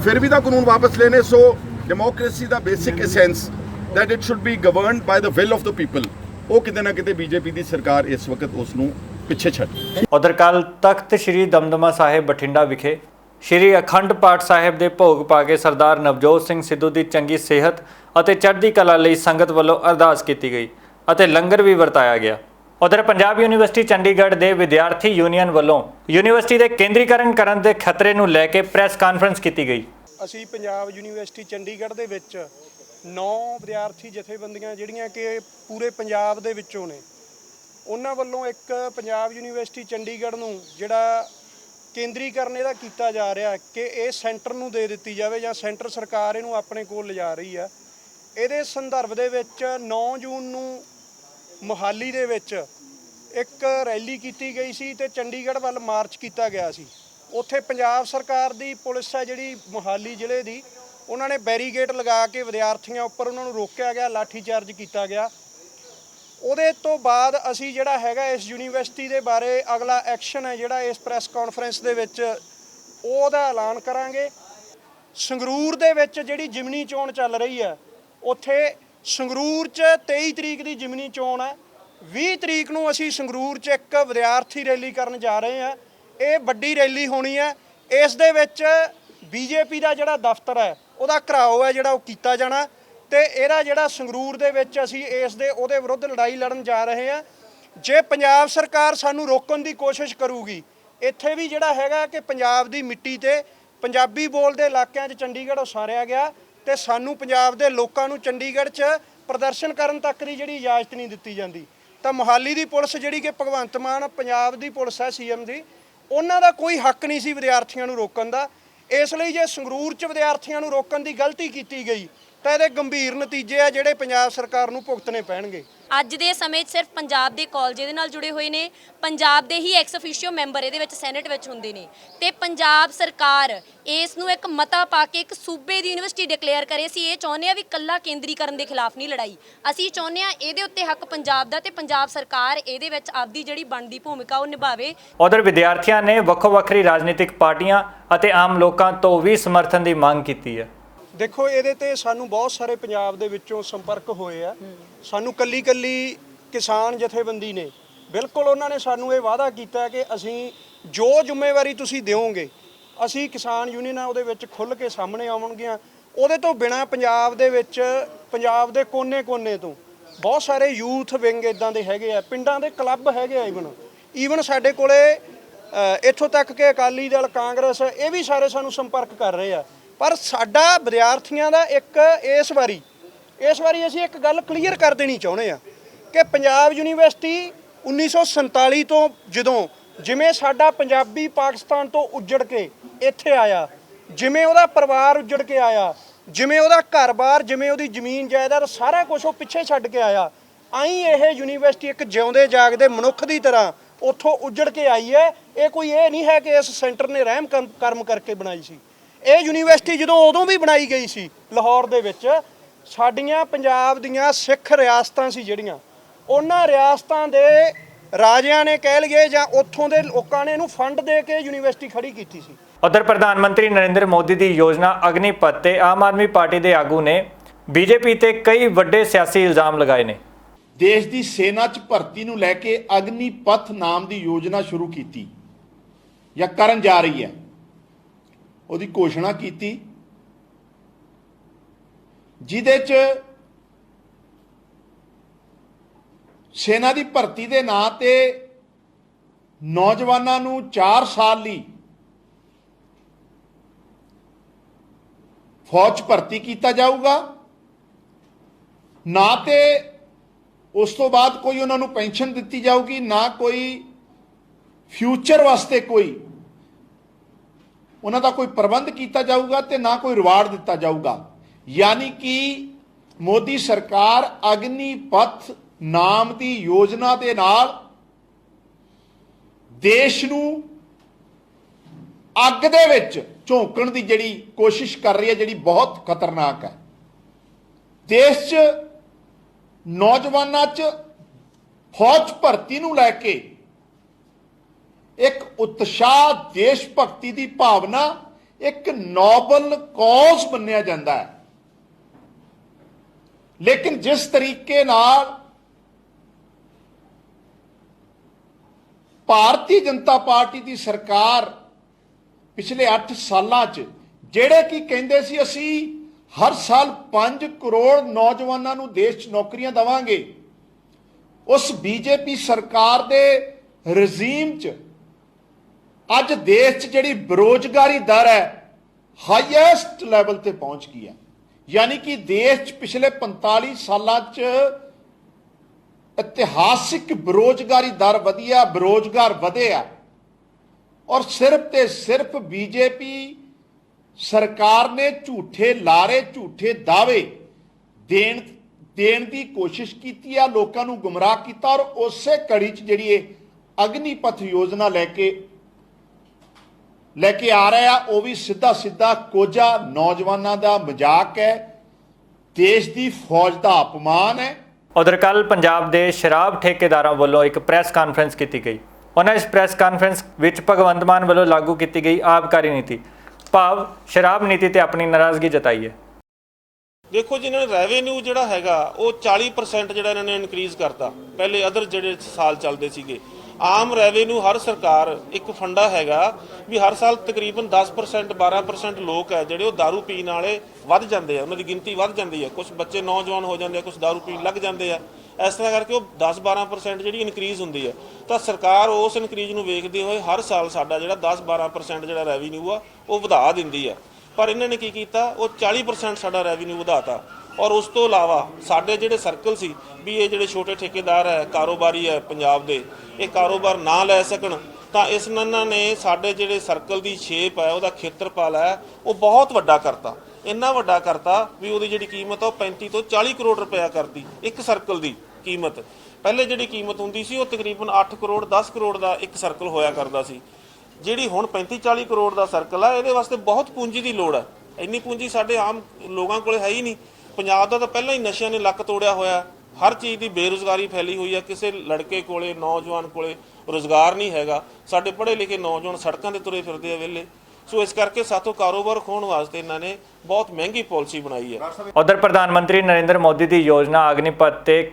ਫਿਰ ਵੀ ਤਾਂ ਕਾਨੂੰਨ ਵਾਪਸ ਲੈਣੇ, so democracy the basic essence that it should be governed by the will of the people. ਉਹ ਕਿਤੇ ਨਾ ਕਿਤੇ ਬੀਜੇਪੀ ਦੀ ਸਰਕਾਰ ਇਸ ਵਕਤ ਉਸ ਨੂੰ ਪਿੱਛੇ ਛੱਡ। ਉਧਰ ਕੱਲ ਤਖਤ ਸ੍ਰੀ ਦਮਦਮਾ ਸਾਹਿਬ ਬਠਿੰਡਾ ਵਿਖੇ ਸ੍ਰੀ ਅਖੰਡ ਪਾਠ ਸਾਹਿਬ ਦੇ ਭੋਗ ਪਾ ਕੇ ਸਰਦਾਰ ਨਵਜੋਤ ਸਿੰਘ ਸਿੱਧੂ ਦੀ ਚੰਗੀ ਸਿਹਤ ਅਤੇ ਚੜ੍ਹਦੀ ਕਲਾ ਲਈ ਸੰਗਤ ਵੱਲੋਂ ਅਰਦਾਸ ਕੀਤੀ ਗਈ ਅਤੇ ਲੰਗਰ ਵੀ ਵਰਤਾਇਆ ਗਿਆ। ਉਧਰ ਪੰਜਾਬ ਯੂਨੀਵਰਸਿਟੀ ਚੰਡੀਗੜ੍ਹ ਦੇ ਵਿਦਿਆਰਥੀ ਯੂਨੀਅਨ ਵੱਲੋਂ ਯੂਨੀਵਰਸਿਟੀ ਦੇ ਕੇਂਦਰੀਕਰਨ ਕਰਨ ਦੇ ਖਤਰੇ ਨੂੰ ਲੈ ਕੇ ਪ੍ਰੈਸ ਕਾਨਫਰੰਸ ਕੀਤੀ ਗਈ। ਅਸੀਂ ਪੰਜਾਬ ਯੂਨੀਵਰਸਿਟੀ ਚੰਡੀਗੜ੍ਹ ਦੇ ਵਿੱਚ ਨੌ ਵਿਦਿਆਰਥੀ ਜਥੇਬੰਦੀਆਂ ਜਿਹੜੀਆਂ ਕਿ ਪੂਰੇ ਪੰਜਾਬ ਦੇ ਵਿੱਚੋਂ ਨੇ, ਉਹਨਾਂ ਵੱਲੋਂ ਇੱਕ ਪੰਜਾਬ ਯੂਨੀਵਰਸਿਟੀ ਚੰਡੀਗੜ੍ਹ ਨੂੰ ਜਿਹੜਾ ਕੇਂਦਰੀਕਰਨ ਇਹਦਾ ਕੀਤਾ ਜਾ ਰਿਹਾ ਕਿ ਇਹ ਸੈਂਟਰ ਨੂੰ ਦੇ ਦਿੱਤੀ ਜਾਵੇ ਜਾਂ ਸੈਂਟਰ ਸਰਕਾਰ ਇਹਨੂੰ ਆਪਣੇ ਕੋਲ ਲਿਜਾ ਰਹੀ ਆ ਇਹਦੇ ਸੰਦਰਭ ਦੇ ਵਿੱਚ 9 ਜੂਨ ਨੂੰ ਮੁਹਾਲੀ ਦੇ ਵਿੱਚ ਇੱਕ ਰੈਲੀ ਕੀਤੀ ਗਈ ਸੀ ਤੇ ਚੰਡੀਗੜ੍ਹ ਵੱਲ ਮਾਰਚ ਕੀਤਾ ਗਿਆ ਸੀ। ਉੱਥੇ ਪੰਜਾਬ ਸਰਕਾਰ ਦੀ ਪੁਲਿਸ ਹੈ ਜਿਹੜੀ ਮੁਹਾਲੀ ਜ਼ਿਲ੍ਹੇ ਦੀ ਉਹਨਾਂ ਨੇ ਬੈਰੀਗੇਟ ਲਗਾ ਕੇ ਵਿਦਿਆਰਥੀਆਂ ਉੱਪਰ ਉਹਨਾਂ ਨੂੰ ਰੋਕਿਆ ਗਿਆ, ਲਾਠੀ ਚਾਰਜ ਕੀਤਾ ਗਿਆ। ਉਹਦੇ ਤੋਂ ਬਾਅਦ ਅਸੀਂ ਜਿਹੜਾ ਹੈਗਾ ਇਸ ਯੂਨੀਵਰਸਿਟੀ ਦੇ ਬਾਰੇ ਅਗਲਾ ਐਕਸ਼ਨ ਹੈ ਜਿਹੜਾ ਇਸ ਪ੍ਰੈਸ ਕਾਨਫਰੰਸ ਦੇ ਵਿੱਚ ਉਹਦਾ ਐਲਾਨ ਕਰਾਂਗੇ। ਸੰਗਰੂਰ ਦੇ ਵਿੱਚ ਜਿਹੜੀ ਜਿਮਨੀ ਚੋਣ ਚੱਲ ਰਹੀ ਹੈ, ਉੱਥੇ ਸੰਗਰੂਰ 'ਚ 23 ਤਰੀਕ ਦੀ ਜਿਮਨੀ ਚੋਣ ਹੈ। 20 ਤਰੀਕ ਨੂੰ ਅਸੀਂ ਸੰਗਰੂਰ 'ਚ ਇੱਕ ਵਿਦਿਆਰਥੀ ਰੈਲੀ ਕਰਨ ਜਾ ਰਹੇ ਹਾਂ। ਇਹ ਵੱਡੀ ਰੈਲੀ ਹੋਣੀ ਹੈ। ਇਸ ਦੇ ਵਿੱਚ ਬੀਜੇਪੀ ਦਾ ਜਿਹੜਾ ਦਫ਼ਤਰ ਹੈ, ਉਹਦਾ ਘਰਾਓ ਹੈ ਜਿਹੜਾ ਉਹ ਕੀਤਾ ਜਾਣਾ ਤੇ ਇਹਦਾ ਜਿਹੜਾ ਸੰਗਰੂਰ ਦੇ ਵਿੱਚ ਅਸੀਂ ਇਸ ਦੇ ਉਹਦੇ ਵਿਰੁੱਧ ਲੜਾਈ ਲੜਨ ਜਾ ਰਹੇ ਹਾਂ। ਜੇ ਪੰਜਾਬ ਸਰਕਾਰ ਸਾਨੂੰ ਰੋਕਣ ਦੀ ਕੋਸ਼ਿਸ਼ ਕਰੂਗੀ, ਇੱਥੇ ਵੀ ਜਿਹੜਾ ਹੈਗਾ ਕਿ ਪੰਜਾਬ ਦੀ ਮਿੱਟੀ ਤੇ ਪੰਜਾਬੀ ਬੋਲਦੇ ਇਲਾਕਿਆਂ 'ਚ ਚੰਡੀਗੜ੍ਹ ਉਸਾਰਿਆ ਗਿਆ ਤੇ ਸਾਨੂੰ ਪੰਜਾਬ ਦੇ ਲੋਕਾਂ ਨੂੰ ਚੰਡੀਗੜ੍ਹ 'ਚ ਪ੍ਰਦਰਸ਼ਨ ਕਰਨ ਤੱਕ ਦੀ ਜਿਹੜੀ ਇਜਾਜ਼ਤ ਨਹੀਂ ਦਿੱਤੀ ਜਾਂਦੀ। ਤਾਂ ਮੁਹਾਲੀ ਦੀ ਪੁਲਿਸ ਜਿਹੜੀ ਕਿ ਭਗਵੰਤ ਮਾਨ, ਪੰਜਾਬ ਦੀ ਪੁਲਿਸ ਹੈ ਸੀਐਮ ਦੀ, ਉਹਨਾਂ ਦਾ ਕੋਈ ਹੱਕ ਨਹੀਂ ਸੀ ਵਿਦਿਆਰਥੀਆਂ ਨੂੰ ਰੋਕਣ ਦਾ। ਇਸ ਲਈ ਜੇ ਸੰਗਰੂਰ 'ਚ ਵਿਦਿਆਰਥੀਆਂ ਨੂੰ ਰੋਕਣ ਦੀ ਗਲਤੀ ਕੀਤੀ ਗਈ ਤਾਂ ਇਹਦੇ ਗੰਭੀਰ ਨਤੀਜੇ ਆ ਜਿਹੜੇ ਪੰਜਾਬ ਸਰਕਾਰ ਨੂੰ ਭੁਗਤਣੇ ਪੈਣਗੇ। ਅੱਜ ਦੇ ਸਮੇਂ 'ਚ ਸਿਰਫ ਪੰਜਾਬ ਦੇ ਕਾਲਜ ਦੇ ਨਾਲ ਜੁੜੇ ਹੋਏ ਨੇ। ਪੰਜਾਬ ਦੇ ਹੀ ਐਕਸ ਅਫੀਸ਼ੀਓ ਮੈਂਬਰ ਇਹਦੇ ਵਿੱਚ ਸੈਨੇਟ ਵਿੱਚ ਹੁੰਦੇ ਨੇ। ਤੇ ਪੰਜਾਬ ਸਰਕਾਰ ਇਸ ਨੂੰ ਇੱਕ ਮਤਾ ਪਾ ਕੇ ਇੱਕ ਸੂਬੇ ਦੀ ਯੂਨੀਵਰਸਿਟੀ ਡਿਕਲੇਅਰ ਕਰੇ ਸੀ। ਇਹ ਚਾਹੁੰਦੇ ਆ ਵੀ ਕੱਲਾ ਕੇਂਦਰੀਕਰਨ ਦੇ ਖਿਲਾਫ ਨਹੀਂ ਲੜਾਈ। ਅਸੀਂ ਚਾਹੁੰਦੇ ਆ ਇਹਦੇ ਉੱਤੇ ਹੱਕ ਪੰਜਾਬ ਦਾ ਤੇ ਪੰਜਾਬ ਸਰਕਾਰ ਇਹਦੇ ਵਿੱਚ ਆਪਦੀ ਜਿਹੜੀ ਬਣਦੀ ਭੂਮਿਕਾ ਉਹ ਨਿਭਾਵੇ। ਉਧਰ ਵਿਦਿਆਰਥੀਆਂ ਨੇ ਵੱਖੋ ਵੱਖਰੀ ਰਾਜਨੀਤਿਕ ਪਾਰਟੀਆਂ ਅਤੇ ਆਮ ਲੋਕਾਂ ਤੋਂ ਵੀ ਸਮਰਥਨ ਦੀ ਮੰਗ ਕੀਤੀ ਹੈ। ਦੇਖੋ ਇਹਦੇ ਤੇ ਸਾਨੂੰ ਬਹੁਤ ਸਾਰੇ ਪੰਜਾਬ ਦੇ ਵਿੱਚੋਂ ਸੰਪਰਕ ਹੋਏ ਆ। ਸਾਨੂੰ ਕੱਲੀ ਕੱਲੀ ਕਿਸਾਨ ਜਥੇਬੰਦੀ ਨੇ। ਬਿਲਕੁਲ ਉਹਨਾਂ ਨੇ ਸਾਨੂੰ ਇਹ ਵਾਅਦਾ ਕੀਤਾ ਕਿ ਅਸੀਂ ਜੋ ਜ਼ਿੰਮੇਵਾਰੀ ਤੁਸੀਂ ਦਿਓਗੇ ਅਸੀਂ ਕਿਸਾਨ ਯੂਨੀਅਨਾਂ ਉਹਦੇ ਵਿੱਚ ਖੁੱਲ੍ਹ ਕੇ ਸਾਹਮਣੇ ਆਉਣਗੀਆਂ। ਉਹਦੇ ਤੋਂ ਬਿਨਾ ਪੰਜਾਬ ਦੇ ਵਿੱਚ ਪੰਜਾਬ ਦੇ ਕੋਨੇ-ਕੋਨੇ ਤੋਂ ਬਹੁਤ ਸਾਰੇ ਯੂਥ ਵਿੰਗ ਇਦਾਂ ਦੇ ਹੈਗੇ ਆ ਪਿੰਡਾਂ ਦੇ ਕਲੱਬ ਹੈਗੇ ਆ ਈਵਨ ਈਵਨ ਸਾਡੇ ਕੋਲੇ ਇੱਥੋਂ ਤੱਕ ਕਿ ਅਕਾਲੀ ਦਲ ਕਾਂਗਰਸ ਇਹ ਵੀ ਸਾਰੇ ਸਾਨੂੰ ਸੰਪਰਕ ਕਰ ਰਹੇ ਆ। ਪਰ ਸਾਡਾ ਵਿਦਿਆਰਥੀਆਂ ਦਾ ਇੱਕ ਇਸ ਵਾਰੀ ਇਸ ਵਾਰੀ ਅਸੀਂ ਇੱਕ ਗੱਲ ਕਲੀਅਰ ਕਰ ਦੇਣੀ ਚਾਹੁੰਦੇ ਆ ਕਿ ਪੰਜਾਬ ਯੂਨੀਵਰਸਿਟੀ 1947 ਤੋਂ ਜਦੋਂ ਜਿਵੇਂ ਸਾਡਾ ਪੰਜਾਬੀ ਪਾਕਿਸਤਾਨ ਤੋਂ ਉੱਜੜ ਕੇ ਇੱਥੇ ਆਇਆ, ਜਿਵੇਂ ਉਹਦਾ ਪਰਿਵਾਰ ਉੱਜੜ ਕੇ ਆਇਆ, ਜਿਵੇਂ ਉਹਦਾ ਘਰ-ਬਾਰ, ਜਿਵੇਂ ਉਹਦੀ ਜ਼ਮੀਨ ਜਾਇਦਾਦ ਸਾਰਾ ਕੁਝ ਉਹ ਪਿੱਛੇ ਛੱਡ ਕੇ ਆਇਆ, ਆਈ ਇਹ ਯੂਨੀਵਰਸਿਟੀ ਇੱਕ ਜਿਉਂਦੇ ਜਾਗਦੇ ਮਨੁੱਖ ਦੀ ਤਰ੍ਹਾਂ ਉੱਥੋਂ ਉੱਜੜ ਕੇ ਆਈ ਹੈ। ਇਹ ਕੋਈ ਇਹ ਨਹੀਂ ਹੈ ਕਿ ਇਸ ਸੈਂਟਰ ਨੇ ਰਹਿਮ ਕਰਮ- ਕਰਮ ਕਰਕੇ ਬਣਾਈ ਸੀ। ਇਹ ਯੂਨੀਵਰਸਿਟੀ ਜਦੋਂ ਉਦੋਂ ਵੀ ਬਣਾਈ ਗਈ ਸੀ ਲਾਹੌਰ ਦੇ ਵਿੱਚ ਸਾਡੀਆਂ ਪੰਜਾਬ ਦੀਆਂ ਸਿੱਖ ਰਿਆਸਤਾਂ ਸੀ ਜਿਹੜੀਆਂ। ਉਹਨਾਂ ਰਿਆਸਤਾਂ ਦੇ ਰਾਜਿਆਂ ਨੇ ਕਹਿ ਲਈਏ ਜਾਂ ਉੱਥੋਂ ਦੇ ਲੋਕਾਂ ਨੇ ਇਹਨੂੰ ਫੰਡ ਦੇ ਕੇ ਯੂਨੀਵਰਸਿਟੀ ਖੜੀ ਕੀਤੀ ਸੀ। ਉਧਰ ਪ੍ਰਧਾਨ ਮੰਤਰੀ ਨਰਿੰਦਰ ਮੋਦੀ ਦੀ ਯੋਜਨਾ ਅਗਨੀਪਥ ਤੇ ਆਮ ਆਦਮੀ ਪਾਰਟੀ ਦੇ ਆਗੂ ਨੇ ਬੀਜੇਪੀ ਤੇ ਕਈ ਵੱਡੇ ਸਿਆਸੀ ਇਲਜ਼ਾਮ ਲਗਾਏ ਨੇ। ਦੇਸ਼ ਦੀ ਸੈਨਾ 'ਚ ਭਰਤੀ ਨੂੰ ਲੈ ਕੇ ਅਗਨੀਪਥ ਨਾਮ ਦੀ ਯੋਜਨਾ ਸ਼ੁਰੂ ਕੀਤੀ ਜਾਂ ਕਰਨ ਜਾ ਰਹੀ ਹੈ। ਉਹਦੀ ਘੋਸ਼ਣਾ ਕੀਤੀ। ਜਿਹਦੇ 'ਚ ਸੈਨਾ ਦੀ ਭਰਤੀ ਦੇ ਨਾਂ ਤੇ ਨੌਜਵਾਨਾਂ ਨੂੰ 4 ਸਾਲ ਲਈ ਫੌਜ ਭਰਤੀ ਕੀਤਾ ਜਾਊਗਾ। ਨਾ ਤੇ ਉਸ ਤੋਂ ਬਾਅਦ ਕੋਈ ਉਹਨਾਂ ਨੂੰ ਪੈਨਸ਼ਨ ਦਿੱਤੀ ਜਾਊਗੀ, ਨਾ ਕੋਈ ਫਿਊਚਰ ਵਾਸਤੇ ਕੋਈ ਉਹਨਾਂ ਦਾ ਕੋਈ ਪ੍ਰਬੰਧ ਕੀਤਾ ਜਾਊਗਾ ਤੇ ਨਾ ਕੋਈ ਰਿਵਾਰਡ ਦਿੱਤਾ ਜਾਊਗਾ। ਯਾਨੀ ਕਿ ਮੋਦੀ ਸਰਕਾਰ ਅਗਨੀਪਥ ਨਾਮ ਦੀ ਯੋਜਨਾ ਦੇ ਨਾਲ ਦੇਸ਼ ਨੂੰ ਅੱਗ ਦੇ ਵਿੱਚ ਝੋਂਕਣ ਦੀ ਜਿਹੜੀ ਕੋਸ਼ਿਸ਼ ਕਰ ਰਹੀ ਹੈ, ਜਿਹੜੀ ਬਹੁਤ ਖਤਰਨਾਕ ਹੈ। ਦੇਸ਼ 'ਚ ਨੌਜਵਾਨਾਂ 'ਚ ਫੌਜ ਭਰਤੀ ਨੂੰ ਲੈ ਕੇ ਇੱਕ ਉਤਸ਼ਾਹ ਦੇਸ਼ ਭਗਤੀ ਦੀ ਭਾਵਨਾ, ਇੱਕ ਨੋਬਲ ਕੌਜ਼ ਮੰਨਿਆ ਜਾਂਦਾ ਹੈ। ਲੇਕਿਨ ਜਿਸ ਤਰੀਕੇ ਨਾਲ ਭਾਰਤੀ ਜਨਤਾ ਪਾਰਟੀ ਦੀ ਸਰਕਾਰ ਪਿਛਲੇ 8 ਸਾਲਾਂ 'ਚ, ਜਿਹੜੇ ਕੀ ਕਹਿੰਦੇ ਸੀ ਅਸੀਂ ਹਰ ਸਾਲ 5 ਕਰੋੜ ਨੌਜਵਾਨਾਂ ਨੂੰ ਦੇਸ਼ 'ਚ ਨੌਕਰੀਆਂ ਦਵਾਂਗੇ, ਉਸ ਬੀਜੇਪੀ ਸਰਕਾਰ ਦੇ ਰਜ਼ੀਮ 'ਚ ਅੱਜ ਦੇਸ਼ 'ਚ ਜਿਹੜੀ ਬੇਰੋਜ਼ਗਾਰੀ ਦਰ ਹੈ ਹਾਈਐਸਟ ਲੈਵਲ ਤੇ ਪਹੁੰਚ ਗਈ ਹੈ। ਯਾਨੀ ਕਿ ਦੇਸ਼ 'ਚ ਪਿਛਲੇ 45 ਸਾਲਾਂ 'ਚ ਇਤਿਹਾਸਿਕ ਬੇਰੋਜ਼ਗਾਰੀ ਦਰ ਵਧਿਆ ਬੇਰੋਜ਼ਗਾਰ ਵਧਿਆ ਔਰ ਸਿਰਫ ਤੇ ਸਿਰਫ ਬੀਜੇਪੀ ਸਰਕਾਰ ਨੇ ਝੂਠੇ ਲਾਰੇ, ਝੂਠੇ ਦਾਅਵੇ ਦੇਣ ਦੇਣ ਦੀ ਕੋਸ਼ਿਸ਼ ਕੀਤੀ ਆ, ਲੋਕਾਂ ਨੂੰ ਗੁੰਮਰਾਹ ਕੀਤਾ। ਔਰ ਉਸੇ ਕੜੀ 'ਚ ਜਿਹੜੀ ਇਹ ਅਗਨੀਪਥ ਯੋਜਨਾ ਲੈ ਕੇ ਲੈ ਕੇ ਆ ਰਿਹਾ ਉਹ ਵੀ ਸਿੱਧਾ ਸਿੱਧਾ ਕੋਝਾ ਨੌਜਵਾਨਾਂ ਦਾ ਮਜ਼ਾਕ ਹੈ ਦੇਸ਼ ਦੀ ਫੌਜ ਦਾ ਅਪਮਾਨ ਹੈ। ਉਧਰ ਕੱਲ ਪੰਜਾਬ ਦੇ ਸ਼ਰਾਬ ਠੇਕੇਦਾਰਾਂ ਵੱਲੋਂ ਇੱਕ ਪ੍ਰੈਸ ਕਾਨਫਰੰਸ ਕੀਤੀ ਗਈ। ਉਹਨਾਂ ਇਸ ਪ੍ਰੈਸ ਕਾਨਫਰੰਸ ਵਿੱਚ ਭਗਵੰਤ ਮਾਨ ਵੱਲੋਂ ਲਾਗੂ ਕੀਤੀ ਗਈ ਆਬਕਾਰੀ ਨੀਤੀ। ਭਾਵ ਸ਼ਰਾਬ ਨੀਤੀ ਤੇ ਆਪਣੀ ਨਾਰਾਜ਼ਗੀ ਜਤਾਈ ਹੈ। ਦੇਖੋ ਜੀ ਇਹਨਾਂ ਨੇ ਰੈਵਨਿਊ ਜਿਹੜਾ ਹੈਗਾ ਉਹ 40% ਜਿਹੜਾ ਇਹਨਾਂ ਨੇ ਇਨਕਰੀਜ਼ ਕਰਤਾ। ਪਹਿਲੇ ਅਦਰ ਜਿਹੜੇ ਸਾਲ ਚੱਲਦੇ ਸੀਗੇ ਆਮ ਰੈਵਨਿਊ ਹਰ ਸਰਕਾਰ ਇੱਕ ਫੰਡਾ ਹੈਗਾ ਵੀ ਹਰ ਸਾਲ ਤਕਰੀਬਨ 10% 12% ਲੋਕ ਹੈ ਜਿਹੜੇ ਉਹ दारू ਪੀਣ ਵਾਲੇ ਵੱਧ ਜਾਂਦੇ ਆ ਉਹਨਾਂ ਦੀ ਗਿਣਤੀ ਵੱਧ ਜਾਂਦੀ ਹੈ ਕੁਝ ਬੱਚੇ ਨੌਜਵਾਨ ਹੋ ਜਾਂਦੇ ਆ ਕੁਝ दारू ਪੀਣ ਲੱਗ ਜਾਂਦੇ ਆ ਇਸ ਤਰ੍ਹਾਂ ਕਰਕੇ ਉਹ 10-12% ਜਿਹੜੀ ਇਨਕਰੀਜ਼ ਹੁੰਦੀ ਹੈ ਤਾਂ ਸਰਕਾਰ ਉਸ ਇਨਕਰੀਜ਼ ਨੂੰ ਵੇਖਦੇ ਹੋਏ ਹਰ ਸਾਲ ਸਾਡਾ ਜਿਹੜਾ 10-12% ਜਿਹੜਾ ਰੈਵਨਿਊ ਆ ਉਹ ਵਧਾ ਦਿੰਦੀ ਹੈ ਪਰ ਇਹਨਾਂ ਨੇ ਕੀ ਕੀਤਾ ਉਹ 40% ਸਾਡਾ ਰੈਵਨਿਊ ਵਧਾਤਾ ਔਰ ਉਸ ਤੋਂ ਇਲਾਵਾ ਸਾਡੇ ਜਿਹੜੇ ਸਰਕਲ ਸੀ, ਵੀ ਇਹ ਜਿਹੜੇ ਛੋਟੇ ਠੇਕੇਦਾਰ ਹੈ, ਕਾਰੋਬਾਰੀ ਹੈ ਪੰਜਾਬ ਦੇ, ਇਹ ਕਾਰੋਬਾਰ ਨਾ ਲੈ ਸਕਣ, ਤਾਂ ਇਸ ਨਾਲ ਨੇ ਸਾਡੇ ਜਿਹੜੇ ਸਰਕਲ ਦੀ ਸ਼ੇਪ ਹੈ, ਉਹਦਾ ਖੇਤਰਪਾਲ ਹੈ, ਉਹ ਬਹੁਤ ਵੱਡਾ ਕਰਤਾ। ਇੰਨਾ ਵੱਡਾ ਕਰਤਾ ਵੀ ਉਹਦੀ ਜਿਹੜੀ ਕੀਮਤ ਆ, ਉਹ 35 ਤੋਂ 40 ਕਰੋੜ ਰੁਪਇਆ ਕਰਤੀ, ਇੱਕ ਸਰਕਲ ਦੀ ਕੀਮਤ। ਪਹਿਲੇ ਜਿਹੜੀ ਕੀਮਤ ਹੁੰਦੀ ਸੀ, ਉਹ ਤਕਰੀਬਨ 8 ਕਰੋੜ 10 ਕਰੋੜ ਦਾ ਇੱਕ ਸਰਕਲ ਹੋਇਆ ਕਰਦਾ ਸੀ। ਜਿਹੜੀ ਹੁਣ 35 40 ਕਰੋੜ ਦਾ ਸਰਕਲ ਆ, ਇਹਦੇ ਵਾਸਤੇ ਬਹੁਤ ਪੂੰਜੀ ਦੀ ਲੋੜ ਹੈ। ਇੰਨੀ ਪੂੰਜੀ ਸਾਡੇ ਆਮ ਲੋਕਾਂ ਕੋਲੇ ਹੈ ਹੀ ਨਹੀਂ। ਪੰਜਾਬ ਦਾ ਤਾਂ ਪਹਿਲਾਂ ਹੀ ਨਸ਼ਿਆਂ ਨੇ ਲੱਕ ਤੋੜਿਆ ਹੋਇਆ ਹਰ ਚੀਜ਼ ਦੀ ਬੇਰੁਜ਼ਗਾਰੀ ਫੈਲੀ ਹੋਈ ਹੈ। ਕਿਸੇ ਲੜਕੇ ਕੋਲੇ, ਨੌਜਵਾਨ ਕੋਲੇ ਰੁਜ਼ਗਾਰ ਨਹੀਂ ਹੈਗਾ। ਸਾਡੇ ਪੜ੍ਹੇ ਲਿਖੇ ਨੌਜਵਾਨ ਸੜਕਾਂ ਤੇ ਤੁਰੇ ਫਿਰਦੇ ਆ ਵੇਲੇ ਸੋ ਇਸ ਕਰਕੇ ਸਾਥੋਂ ਕਾਰੋਬਾਰ ਖੋਣ ਵਾਸਤੇ ਇਹਨਾਂ ਨੇ ਬਹੁਤ ਮਹਿੰਗੀ ਪਾਲਿਸੀ ਬਣਾਈ ਹੈ। ਉਧਰ ਪ੍ਰਧਾਨ ਮੰਤਰੀ ਨਰਿੰਦਰ ਮੋਦੀ ਦੀ ਯੋਜਨਾ ਅਗਨੀਪਤ ਤੇ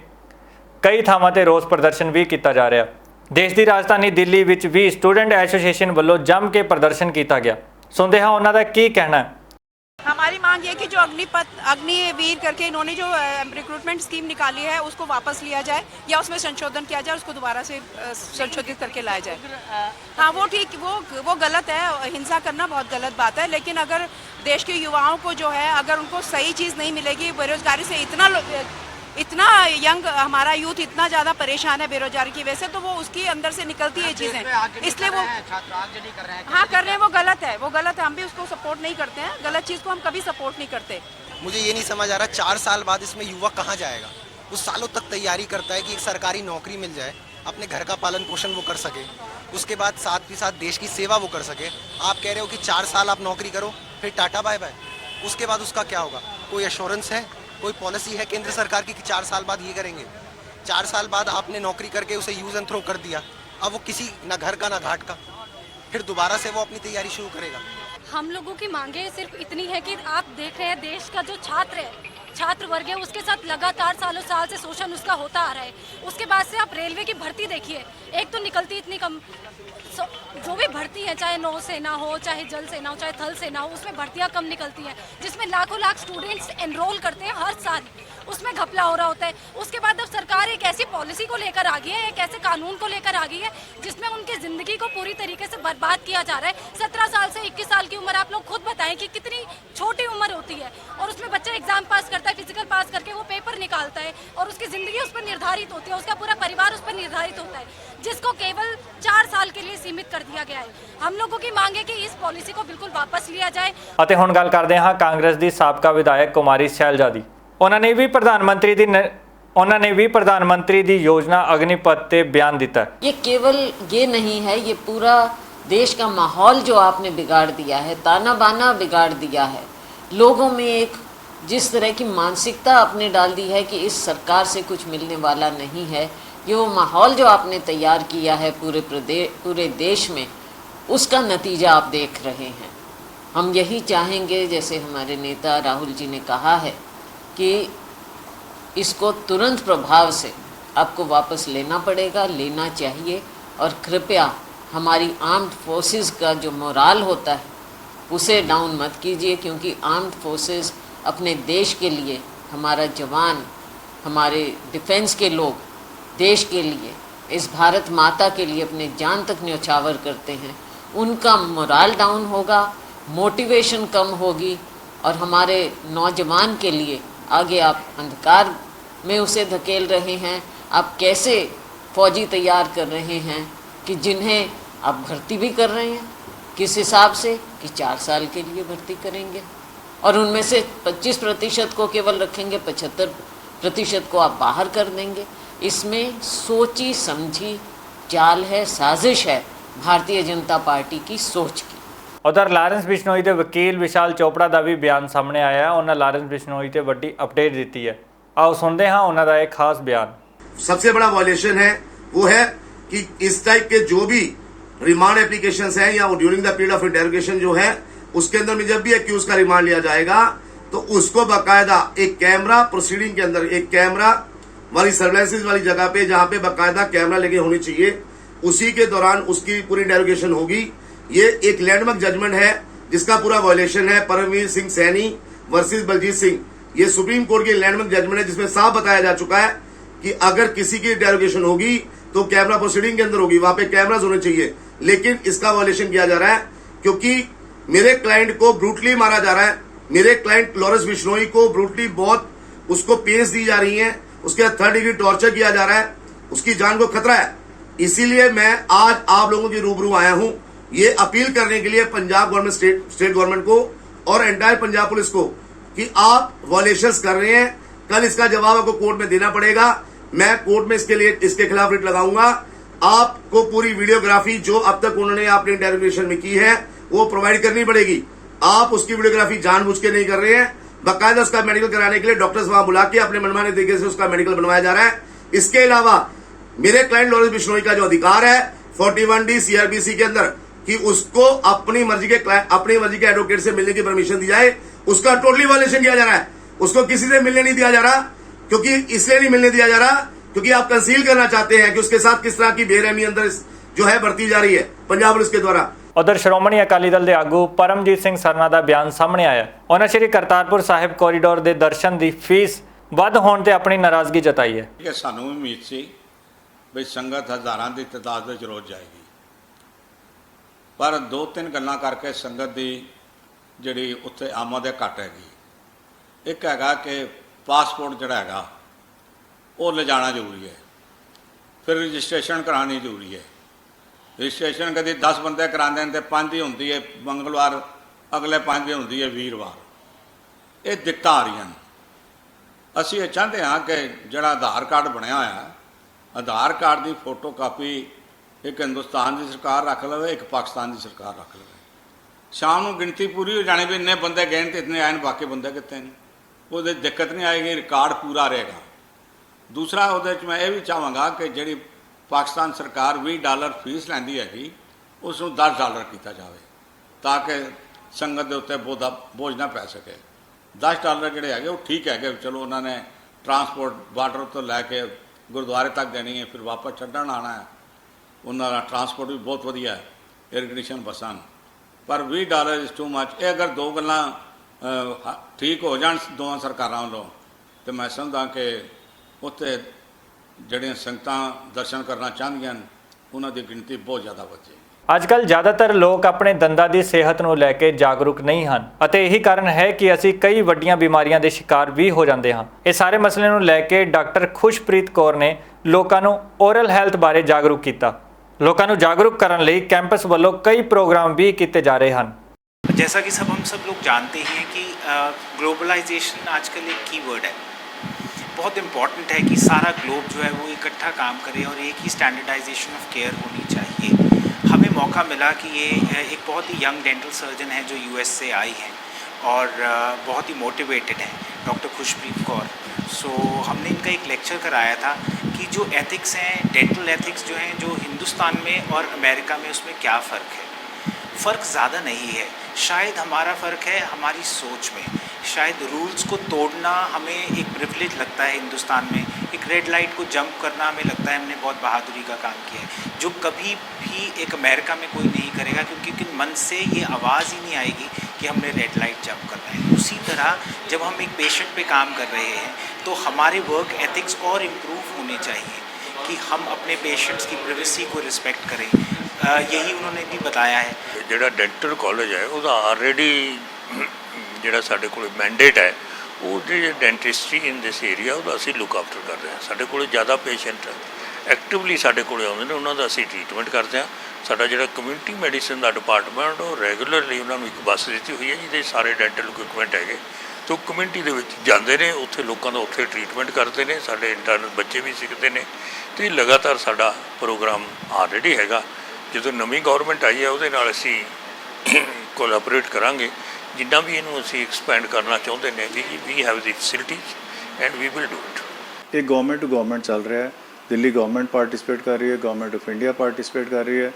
ਕਈ ਥਾਵਾਂ ਤੇ ਰੋਸ ਪ੍ਰਦਰਸ਼ਨ ਵੀ ਕੀਤਾ ਜਾ ਰਿਹਾ। ਦੇਸ਼ ਦੀ ਰਾਜਧਾਨੀ ਦਿੱਲੀ ਵਿੱਚ ਵੀ ਸਟੂਡੈਂਟ ਐਸੋਸੀਏਸ਼ਨ ਵੱਲੋਂ ਜੰਮ ਕੇ ਪ੍ਰਦਰਸ਼ਨ ਕੀਤਾ ਗਿਆ। ਸੁਣਦੇ ਹਾਂ ਉਹਨਾਂ ਦਾ ਕੀ ਕਹਿਣਾ मांग ये कि जो अग्निपथ अग्निवीर करके इन्होंने जो रिक्रूटमेंट स्कीम निकाली है, उसको वापस लिया जाए या उसमें संशोधन किया जाए, उसको दोबारा से संशोधित करके लाया जाए। हाँ वो ठीक, वो वो गलत है, हिंसा करना बहुत गलत बात है, लेकिन अगर देश के युवाओं को जो है, अगर उनको सही चीज़ नहीं मिलेगी, बेरोजगारी से इतना इतना यंग हमारा यूथ इतना ज़्यादा परेशान है बेरोजगारी की वजह से तो वो उसकी अंदर से निकलती है चीज़ें। इसलिए वो हाँ कर रहे हैं वो गलत है वो गलत है हम भी उसको सपोर्ट नहीं करते हैं गलत चीज़ को हम कभी सपोर्ट नहीं करते। मुझे ये नहीं समझ आ रहा चार साल बाद इसमें युवा कहाँ जाएगा? वो सालों तक तैयारी करता है कि एक सरकारी नौकरी मिल जाए अपने घर का पालन पोषण वो कर सके उसके बाद साथ ही साथ देश की सेवा वो कर सके। आप कह रहे हो कि चार साल आप नौकरी करो फिर टाटा बाय बाय उसके बाद उसका क्या होगा? कोई एश्योरेंस है? कोई पॉलिसी है केंद्र सरकार की कि चार साल बाद ये करेंगे? चार साल बाद आपने नौकरी करके उसे यूज़ एंड थ्रो कर दिया। अब वो किसी, ना घर का, ना घाट का। फिर दोबारा से वो अपनी तैयारी शुरू करेगा। हम लोगों की मांगे सिर्फ़ इतनी है कि आप देख रहे हैं, देश का जो छात्र है छात्र वर्ग है, उसके साथ लगातार सालों साल से शोषण उसका होता आ रहा है। उसके बाद से आप रेलवे की भर्ती देखिए, एक तो निकलती इतनी कम जो भी भर्ती है, चाहे नौसेना हो, चाहे जल सेना हो, चाहे थल सेना हो, उसमें भर्तियाँ कम निकलती हैं, जिसमें लाखों लाख स्टूडेंट्स एनरोल करते हैं हर साल। उसमें घपला हो रहा होता है। उसके बाद अब सरकार एक ऐसी पॉलिसी को लेकर आ गई है एक ऐसे कानून को लेकर आ गई है जिसमें उनकी ज़िंदगी को पूरी तरीके से बर्बाद किया जा रहा है सत्रह साल से इक्कीस साल की उम्र आप लोग खुद बताएं कि कितनी छोटी उम्र होती है और उसमें बच्चा एग्जाम पास करता है फिजिकल पास करके वो पेपर निकालता है और उसकी ज़िंदगी उस पर निर्धारित होती है उसका पूरा परिवार उस पर निर्धारित होता है जिसको केवल चार साल के लिए सीमित कर दिया गया है हम लोगों की मांग है कि इस पॉलिसी को बिल्कुल वापस लिया जाए ਅਤੇ ਹੁਣ ਗੱਲ ਕਰਦੇ ਹਾਂ ਕਾਂਗਰਸ ਦੀ ਸਾਬਕਾ ਵਿਧਾਇਕ ਕੁਮਾਰੀ ਸ਼ੈਲਜਾ ਦੀ ਉਹਨਾਂ ਨੇ ਵੀ ਪ੍ਰਧਾਨ ਮੰਤਰੀ ਦੀ ਨ- ਉਹਨਾਂ ਨੇ ਵੀ ਪ੍ਰਧਾਨ ਮੰਤਰੀ ਦੀ ਯੋਜਨਾ ਅਗਨੀਪਥ ਤੇ ਬਿਆਨ ਦਿੱਤਾ ਹੈ। ये केवल ये नहीं है ये पूरा देश का माहौल जो आपने बिगाड़ दिया है ताना बाना बिगाड़ दिया है लोगों में एक जिस तरह की मानसिकता आपने डाल दी है कि इस सरकार से कुछ मिलने वाला नहीं है ये वो माहौल जो आपने तैयार किया है पूरे प्रदेश पूरे देश में उसका नतीजा आप देख रहे हैं हम यही चाहेंगे जैसे हमारे नेता राहुल जी ने कहा है कि इसको तुरंत प्रभाव से आपको वापस लेना पड़ेगा, लेना चाहिए और कृपया हमारी आर्म्ड फोर्सेस का जो मोराल होता है, उसे डाउन मत कीजिए क्योंकि आर्म्ड फोर्सेस अपने देश के लिए, हमारा जवान, हमारे डिफेंस के लोग देश के लिए, इस भारत माता के लिए अपने जान तक न्यौछावर करते हैं। उनका मोराल डाउन होगा मोटिवेशन कम होगी और हमारे नौजवान के लिए आगे आप अंधकार में उसे धकेल रहे हैं। आप कैसे फौजी तैयार कर रहे हैं कि जिन्हें आप भर्ती भी कर रहे हैं? किस हिसाब से? कि चार साल के लिए भर्ती करेंगे? और उनमें से 25 प्रतिशत को केवल रखेंगे 75 प्रतिशत को आप बाहर कर देंगे। इसमें सोची समझी चाल है, साजिश है, भारतीय जनता पार्टी की सोच की। ਉਧਰ ਲਾਰੈਂਸ ਬਿਸ਼ਨੋਈ ਦੇ ਵਕੀਲ ਵਿਸ਼ਾਲ ਚੋਪੜਾ ਦਾ ਵੀ ਬਿਆਨ ਸਾਹਮਣੇ ਆਇਆ ਹੈ ਉਹਨਾਂ ਲਾਰੈਂਸ ਬਿਸ਼ਨੋਈ ਤੇ ਵੱਡੀ ਅਪਡੇਟ ਦਿੱਤੀ ਹੈ ਆਓ ਸੁਣਦੇ ਹਾਂ ਉਹਨਾਂ ਦਾ ਇੱਕ ਖਾਸ ਬਿਆਨ सबसे बड़ा वॉयलेशन है वो है कि इस टाइप के जो भी रिमांड एप्लीकेशन हैं या during the period of interrogation जो है उसके अंदर में जब भी एक्यूज का रिमांड लिया जाएगा तो उसको बाकायदा एक कैमरा प्रोसीडिंग के अंदर एक कैमरा वाली सर्वेलेंसेज वाली जगह पे जहां पे बाकायदा कैमरा लगे होनी चाहिए उसी के दौरान उसकी पूरी इंटेरोगेशन होगी ये एक लैंडमार्क जजमेंट है, जिसका पूरा वॉयलेशन है, परमवीर सिंह सैनी वर्सेस बलजीत सिंह। ये सुप्रीम कोर्ट के लैंडमार्क जजमेंट है, जिसमें साफ़ बताया जा चुका है कि अगर किसी की डेरोगेशन होगी तो कैमरा प्रोसीडिंग के अंदर होगी, वहाँ पे कैमराज होने चाहिए। लेकिन इसका वॉयलेशन किया जा रहा है, क्योंकि मेरे क्लाइंट को ब्रूटली मारा जा रहा है। मेरे क्लाइंट लॉरेंस बिश्नोई को ब्रूटली बहुत उसको पेस दी जा रही है। उसके थर्ड डिग्री टॉर्चर किया जा रहा है। उसकी जान को खतरा है। इसीलिए मैं आज आप लोगों के रूबरू आया हूँ। ये अपील करने के लिए Punjab government, state state government को और एंटायर पंजाब पुलिस को कि आप वॉलेशन कर रहे हैं। कल इसका जवाब आपको कोर्ट में देना पड़ेगा। मैं कोर्ट में इसके लिए, इसके खिलाफ रिट लगाऊँगा। आपको पूरी वीडियोग्राफी जो अब तक उन्होंने अपने इंटेरोगेशन में की है, वो प्रोवाइड करनी पड़ेगी। आप उसकी वीडियोग्राफी जानबूझ के नहीं कर रहे हैं। बाकायदा उसका मेडिकल कराने के लिए डॉक्टर्स वहाँ बुला के अपने मनमाने तरीके से उसका मेडिकल बनवाया जा रहा है। इसके अलावा, मेरे क्लाइंट लॉरेंस बिश्नोई का जो अधिकार है 41 डी सीआरबीसी के अंदर कि उसको अपनी मर्जी के client- अपनी मर्जी के एडवोकेट से मिलने की परमिशन दी जाए उसका टोटली वायलेशन किया जा रहा है उसको किसी से मिलने नहीं दिया जा रहा क्योंकि इसलिए नहीं मिलने दिया जा रहा क्योंकि आप कंसील करना चाहते हैं कि उसके साथ किस तरह की बेरहमी अंदर इस- जो है बरती जा रही है पंजाब पुलिस के द्वारा ਉਧਰ ਸ਼੍ਰੋਮਣੀ ਅਕਾਲੀ ਦਲ ਦੇ ਆਗੂ ਪਰਮਜੀਤ ਸਿੰਘ ਸਰਨਾ ਦਾ ਬਿਆਨ ਸਾਹਮਣੇ ਆਇਆ ਹੈ। ਉਹਨਾਂ ਸ਼੍ਰੀ ਕਰਤਾਰਪੁਰ ਸਾਹਿਬ ਕੋਰੀਡੋਰ ਦੇ ਦਰਸ਼ਨ ਦੀ ਫੀਸ ਵੱਧ ਹੋਣ ਤੇ ਆਪਣੀ ਨਾਰਾਜ਼ਗੀ ਜਤਾਈ ਹੈ ਕਿ ਸਾਨੂੰ ਵੀ ਉਮੀਦ ਸੀ ਵੀ ਸੰਗਤ ਹਜ਼ਾਰਾਂ ਦੀ ਤਾਦਾਦ ਵਿੱਚ ਰੋਜ਼ ਜਾਏਗੀ ਪਰ ਦੋ ਤਿੰਨ ਗੱਲਾਂ ਕਰਕੇ ਸੰਗਤ ਦੀ ਜਿਹੜੀ ਉੱਥੇ ਆਮਦ ਹੈ ਘੱਟ ਹੈਗੀ। ਇੱਕ ਹੈਗਾ ਕਿ ਪਾਸਪੋਰਟ ਜਿਹੜਾ ਹੈਗਾ, ਉਹ ਲਿਜਾਣਾ ਜ਼ਰੂਰੀ ਹੈ। ਫਿਰ ਰਜਿਸਟ੍ਰੇਸ਼ਨ ਕਰਾਉਣੀ ਜ਼ਰੂਰੀ ਹੈ। ਰਜਿਸਟ੍ਰੇਸ਼ਨ ਕਦੀ 10 ਬੰਦੇ ਕਰਾਉਂਦੇ ਨੇ ਤੇ 5 ਹੀ ਹੁੰਦੀ ਹੈ, ਮੰਗਲਵਾਰ, ਅਗਲੇ 5 ਦੀ ਹੁੰਦੀ ਹੈ, ਵੀਰਵਾਰ। ਇਹ ਦਿੱਕਤਾਂ ਆ ਰਹੀਆਂ ਨੇ। ਅਸੀਂ ਇਹ ਚਾਹੁੰਦੇ ਹਾਂ ਕਿ ਜਿਹੜਾ ਆਧਾਰ ਕਾਰਡ ਬਣਿਆ ਹੋਇਆ, ਆਧਾਰ ਕਾਰਡ ਦੀ ਫੋਟੋ ਕਾਪੀ ਇੱਕ ਹਿੰਦੁਸਤਾਨ ਦੀ ਸਰਕਾਰ ਰੱਖ ਲਵੇ, ਇੱਕ ਪਾਕਿਸਤਾਨ ਦੀ ਸਰਕਾਰ ਰੱਖ ਲਵੇ। ਸ਼ਾਮ ਨੂੰ ਗਿਣਤੀ ਪੂਰੀ ਹੋ ਜਾਣੀ ਵੀ ਇੰਨੇ ਬੰਦੇ ਗਏ ਨੇ ਤੇ ਇਤਨੇ ਆਏ ਨੇ, ਬਾਕੀ ਬੰਦੇ ਕਿੱਥੇ ਨੇ? ਉਹਦੇ ਦਿੱਕਤ ਨਹੀਂ ਆਏਗੀ, ਰਿਕਾਰਡ ਪੂਰਾ ਰਹੇਗਾ। ਦੂਸਰਾ, ਉਹਦੇ ਵਿੱਚ ਮੈਂ ਇਹ ਵੀ ਚਾਹਾਂਗਾ ਕਿ ਜਿਹੜੀ ਪਾਕਿਸਤਾਨ ਸਰਕਾਰ 20 ਡਾਲਰ ਫੀਸ ਲੈਂਦੀ ਹੈਗੀ ਉਸ ਨੂੰ 10 ਡਾਲਰ ਕੀਤਾ ਜਾਵੇ, ਤਾਂ ਕਿ ਸੰਗਤ ਦੇ ਉੱਤੇ ਬੋਝਾ ਬੋਝ ਨਾ ਪੈ ਸਕੇ। 10 ਡਾਲਰ ਜਿਹੜੇ ਹੈਗੇ, ਉਹ ਠੀਕ ਹੈਗੇ, ਚਲੋ ਉਹਨਾਂ ਨੇ ਟਰਾਂਸਪੋਰਟ, ਬਾਰਡਰ ਤੋਂ ਲੈ ਕੇ ਗੁਰਦੁਆਰੇ ਤੱਕ ਦੇਣੀ ਹੈ, ਫਿਰ ਵਾਪਸ ਛੱਡਣ ਆਣਾ ਹੈ। ਉਹਨਾਂ ਦਾ ਟਰਾਂਸਪੋਰਟ ਵੀ ਬਹੁਤ ਵਧੀਆ ਹੈ 에ਅਰ ਕੰਡੀਸ਼ਨ ਬੱਸਾਂ ਨੂੰ। ਪਰ 20 ਡਾਲਰ ਇਸ ਟੂ ਮੱਚ ਇਹ ਅਗਰ ਦੋ ਗੱਲਾਂ ਠੀਕ ਹੋ ਜਾਣ ਦੋਵਾਂ ਸਰਕਾਰਾਂ ਵੱਲੋਂ, ਤੇ ਮੈਂ ਸਮਝਦਾ ਕਿ ਉੱਥੇ ਜਿਹੜੀਆਂ ਸੰਗਤਾਂ ਦਰਸ਼ਨ ਕਰਨਾ ਚਾਹੁੰਦੀਆਂ ਨੇ, ਉਹਨਾਂ ਦੀ ਗਿਣਤੀ ਬਹੁਤ ਜ਼ਿਆਦਾ ਵਧੇ। ਅੱਜ ਕੱਲ ਜ਼ਿਆਦਾਤਰ ਲੋਕ ਆਪਣੇ ਦੰਦਾਂ ਦੀ ਸਿਹਤ ਨੂੰ ਲੈ ਕੇ ਜਾਗਰੂਕ ਨਹੀਂ ਹਨ। ਅਤੇ ਇਹੀ ਕਾਰਨ ਹੈ ਕਿ ਅਸੀਂ ਕਈ ਵੱਡੀਆਂ ਬਿਮਾਰੀਆਂ ਦੇ ਸ਼ਿਕਾਰ ਵੀ ਹੋ ਜਾਂਦੇ ਹਾਂ। ਇਹ ਸਾਰੇ ਮਸਲੇ ਨੂੰ ਲੈ ਕੇ ਡਾਕਟਰ ਖੁਸ਼ਪ੍ਰੀਤ ਕੌਰ ਨੇ ਲੋਕਾਂ ਨੂੰ ਓਰਲ ਹੈਲਥ ਬਾਰੇ ਜਾਗਰੂਕ ਕੀਤਾ। ਲੋਕਾਂ ਨੂੰ ਜਾਗਰੂਕ ਕਰਨ ਲਈ ਕੈਂਪਸ ਵੱਲੋਂ ਕਈ ਪ੍ਰੋਗਰਾਮ ਵੀ ਕੀਤੇ ਜਾ ਰਹੇ ਹਨ जैसा कि सब हम सब लोग जानते ही हैं कि ग्लोबलाइजेशन आजकल एक कीवर्ड है बहुत इम्पॉर्टेंट है कि सारा ग्लोब जो है वो इकट्ठा काम करे और एक ही स्टैंडर्डाइजेशन ऑफ केयर होनी चाहिए हमें मौका मिला कि ये अ, एक बहुत ही यंग डेंटल सर्जन है जो यूएस से आई हैं और अ, बहुत ही मोटिवेटेड हैं डॉक्टर खुशप्रीत कौर सो हमने इनका एक लेक्चर कराया था कि जो एथिक्स हैं डेंटल एथिक्स जो हैं, जो हिंदुस्तान में और अमेरिका में उसमें क्या फ़र्क है? फ़र्क ज़्यादा नहीं है। शायद हमारा फ़र्क है हमारी सोच में। शायद रूल्स को तोड़ना हमें एक प्रिविलेज लगता है हिंदुस्तान में। एक रेड लाइट को जंप करना हमें लगता है हमने बहुत बहादुरी का काम किया है। जो कभी भी एक अमेरिका में कोई नहीं करेगा, क्योंकि मन से ये आवाज़ ही नहीं आएगी कि हमने रेड लाइट जंप करना है। तरह जब हम एक पेशेंट पे काम कर रहे हैं तो हमारे वर्क एथिक्स और इम्प्रूव होने चाहिए कि हम अपने पेशेंट्स की प्राइवेसी को रिस्पेक्ट करें अ, यही उन्होंने भी बताया है ਜਿਹੜਾ ਡੈਂਟਲ ਕਾਲਜ ਹੈ ਉਹਦਾ ਆਲਰੇਡੀ ਜਿਹੜਾ ਸਾਡੇ ਕੋਲ ਮੈਂਡੇਟ ਹੈ ਉਹ ਜਿਹੜੇ ਡੈਂਟਿਸਟਰੀ ਇਨ ਦਿਸ ਏਰੀਆ ਉਹਦਾ ਅਸੀਂ ਲੁੱਕ ਆਫਟਰ ਕਰਦੇ ਹਾਂ ਸਾਡੇ ਕੋਲ ਜ਼ਿਆਦਾ ਪੇਸ਼ੈਂਟ ਐਕਟਿਵਲੀ ਸਾਡੇ ਕੋਲ ਆਉਂਦੇ ਨੇ, ਉਹਨਾਂ ਦਾ ਅਸੀਂ ਟ੍ਰੀਟਮੈਂਟ ਕਰਦੇ ਹਾਂ। ਸਾਡਾ ਜਿਹੜਾ ਕਮਿਊਨਿਟੀ ਮੈਡੀਸਨ ਦਾ ਡਿਪਾਰਟਮੈਂਟ ਉਹ ਰੈਗੂਲਰਲੀ ਉਹਨਾਂ ਨੂੰ ਇੱਕ ਬੱਸ ਦਿੱਤੀ ਹੋਈ ਹੈ ਜਿਹਦੇ ਸਾਰੇ ਡੈਂਟਲ ਇਕਵਿਪਮੈਂਟ ਹੈਗੇ। ਤੋਂ ਕਮਿਊਨਿਟੀ ਦੇ ਵਿੱਚ ਜਾਂਦੇ ਨੇ, ਉੱਥੇ ਲੋਕਾਂ ਦਾ ਉੱਥੇ ਟ੍ਰੀਟਮੈਂਟ ਕਰਦੇ ਨੇ, ਸਾਡੇ ਇੰਟਰਨਲ ਬੱਚੇ ਵੀ ਸਿੱਖਦੇ ਨੇ। ਤੇ ਲਗਾਤਾਰ ਸਾਡਾ ਪ੍ਰੋਗਰਾਮ ਆਲਰੇਡੀ ਹੈਗਾ। ਜਦੋਂ ਨਵੀਂ ਗਵਰਨਮੈਂਟ ਆਈ ਹੈ, ਉਹਦੇ ਨਾਲ ਅਸੀਂ ਕੋਲੈਬੋਰੇਟ ਕਰਾਂਗੇ। ਜਿੰਨਾ ਵੀ ਇਹਨੂੰ ਅਸੀਂ ਐਕਸਪੈਂਡ ਕਰਨਾ ਚਾਹੁੰਦੇ ਨੇ we we have the facilities and we will do it ਇਹ ਗਵਰਨਮੈਂਟ ਟੂ ਗਵਰਨਮੈਂਟ ਚੱਲ ਰਿਹਾ ਹੈ। ਦਿੱਲੀ ਗਵਰਨਮੈਂਟ ਪਾਰਟਿਸਿਪੇਟ ਕਰ ਰਹੀ ਹੈ ਗਵਰਨਮੈਂਟ ਆਫ ਇੰਡੀਆ ਪਾਰਟਿਸਿਪੇਟ ਕਰ ਰਹੀ ਹੈ,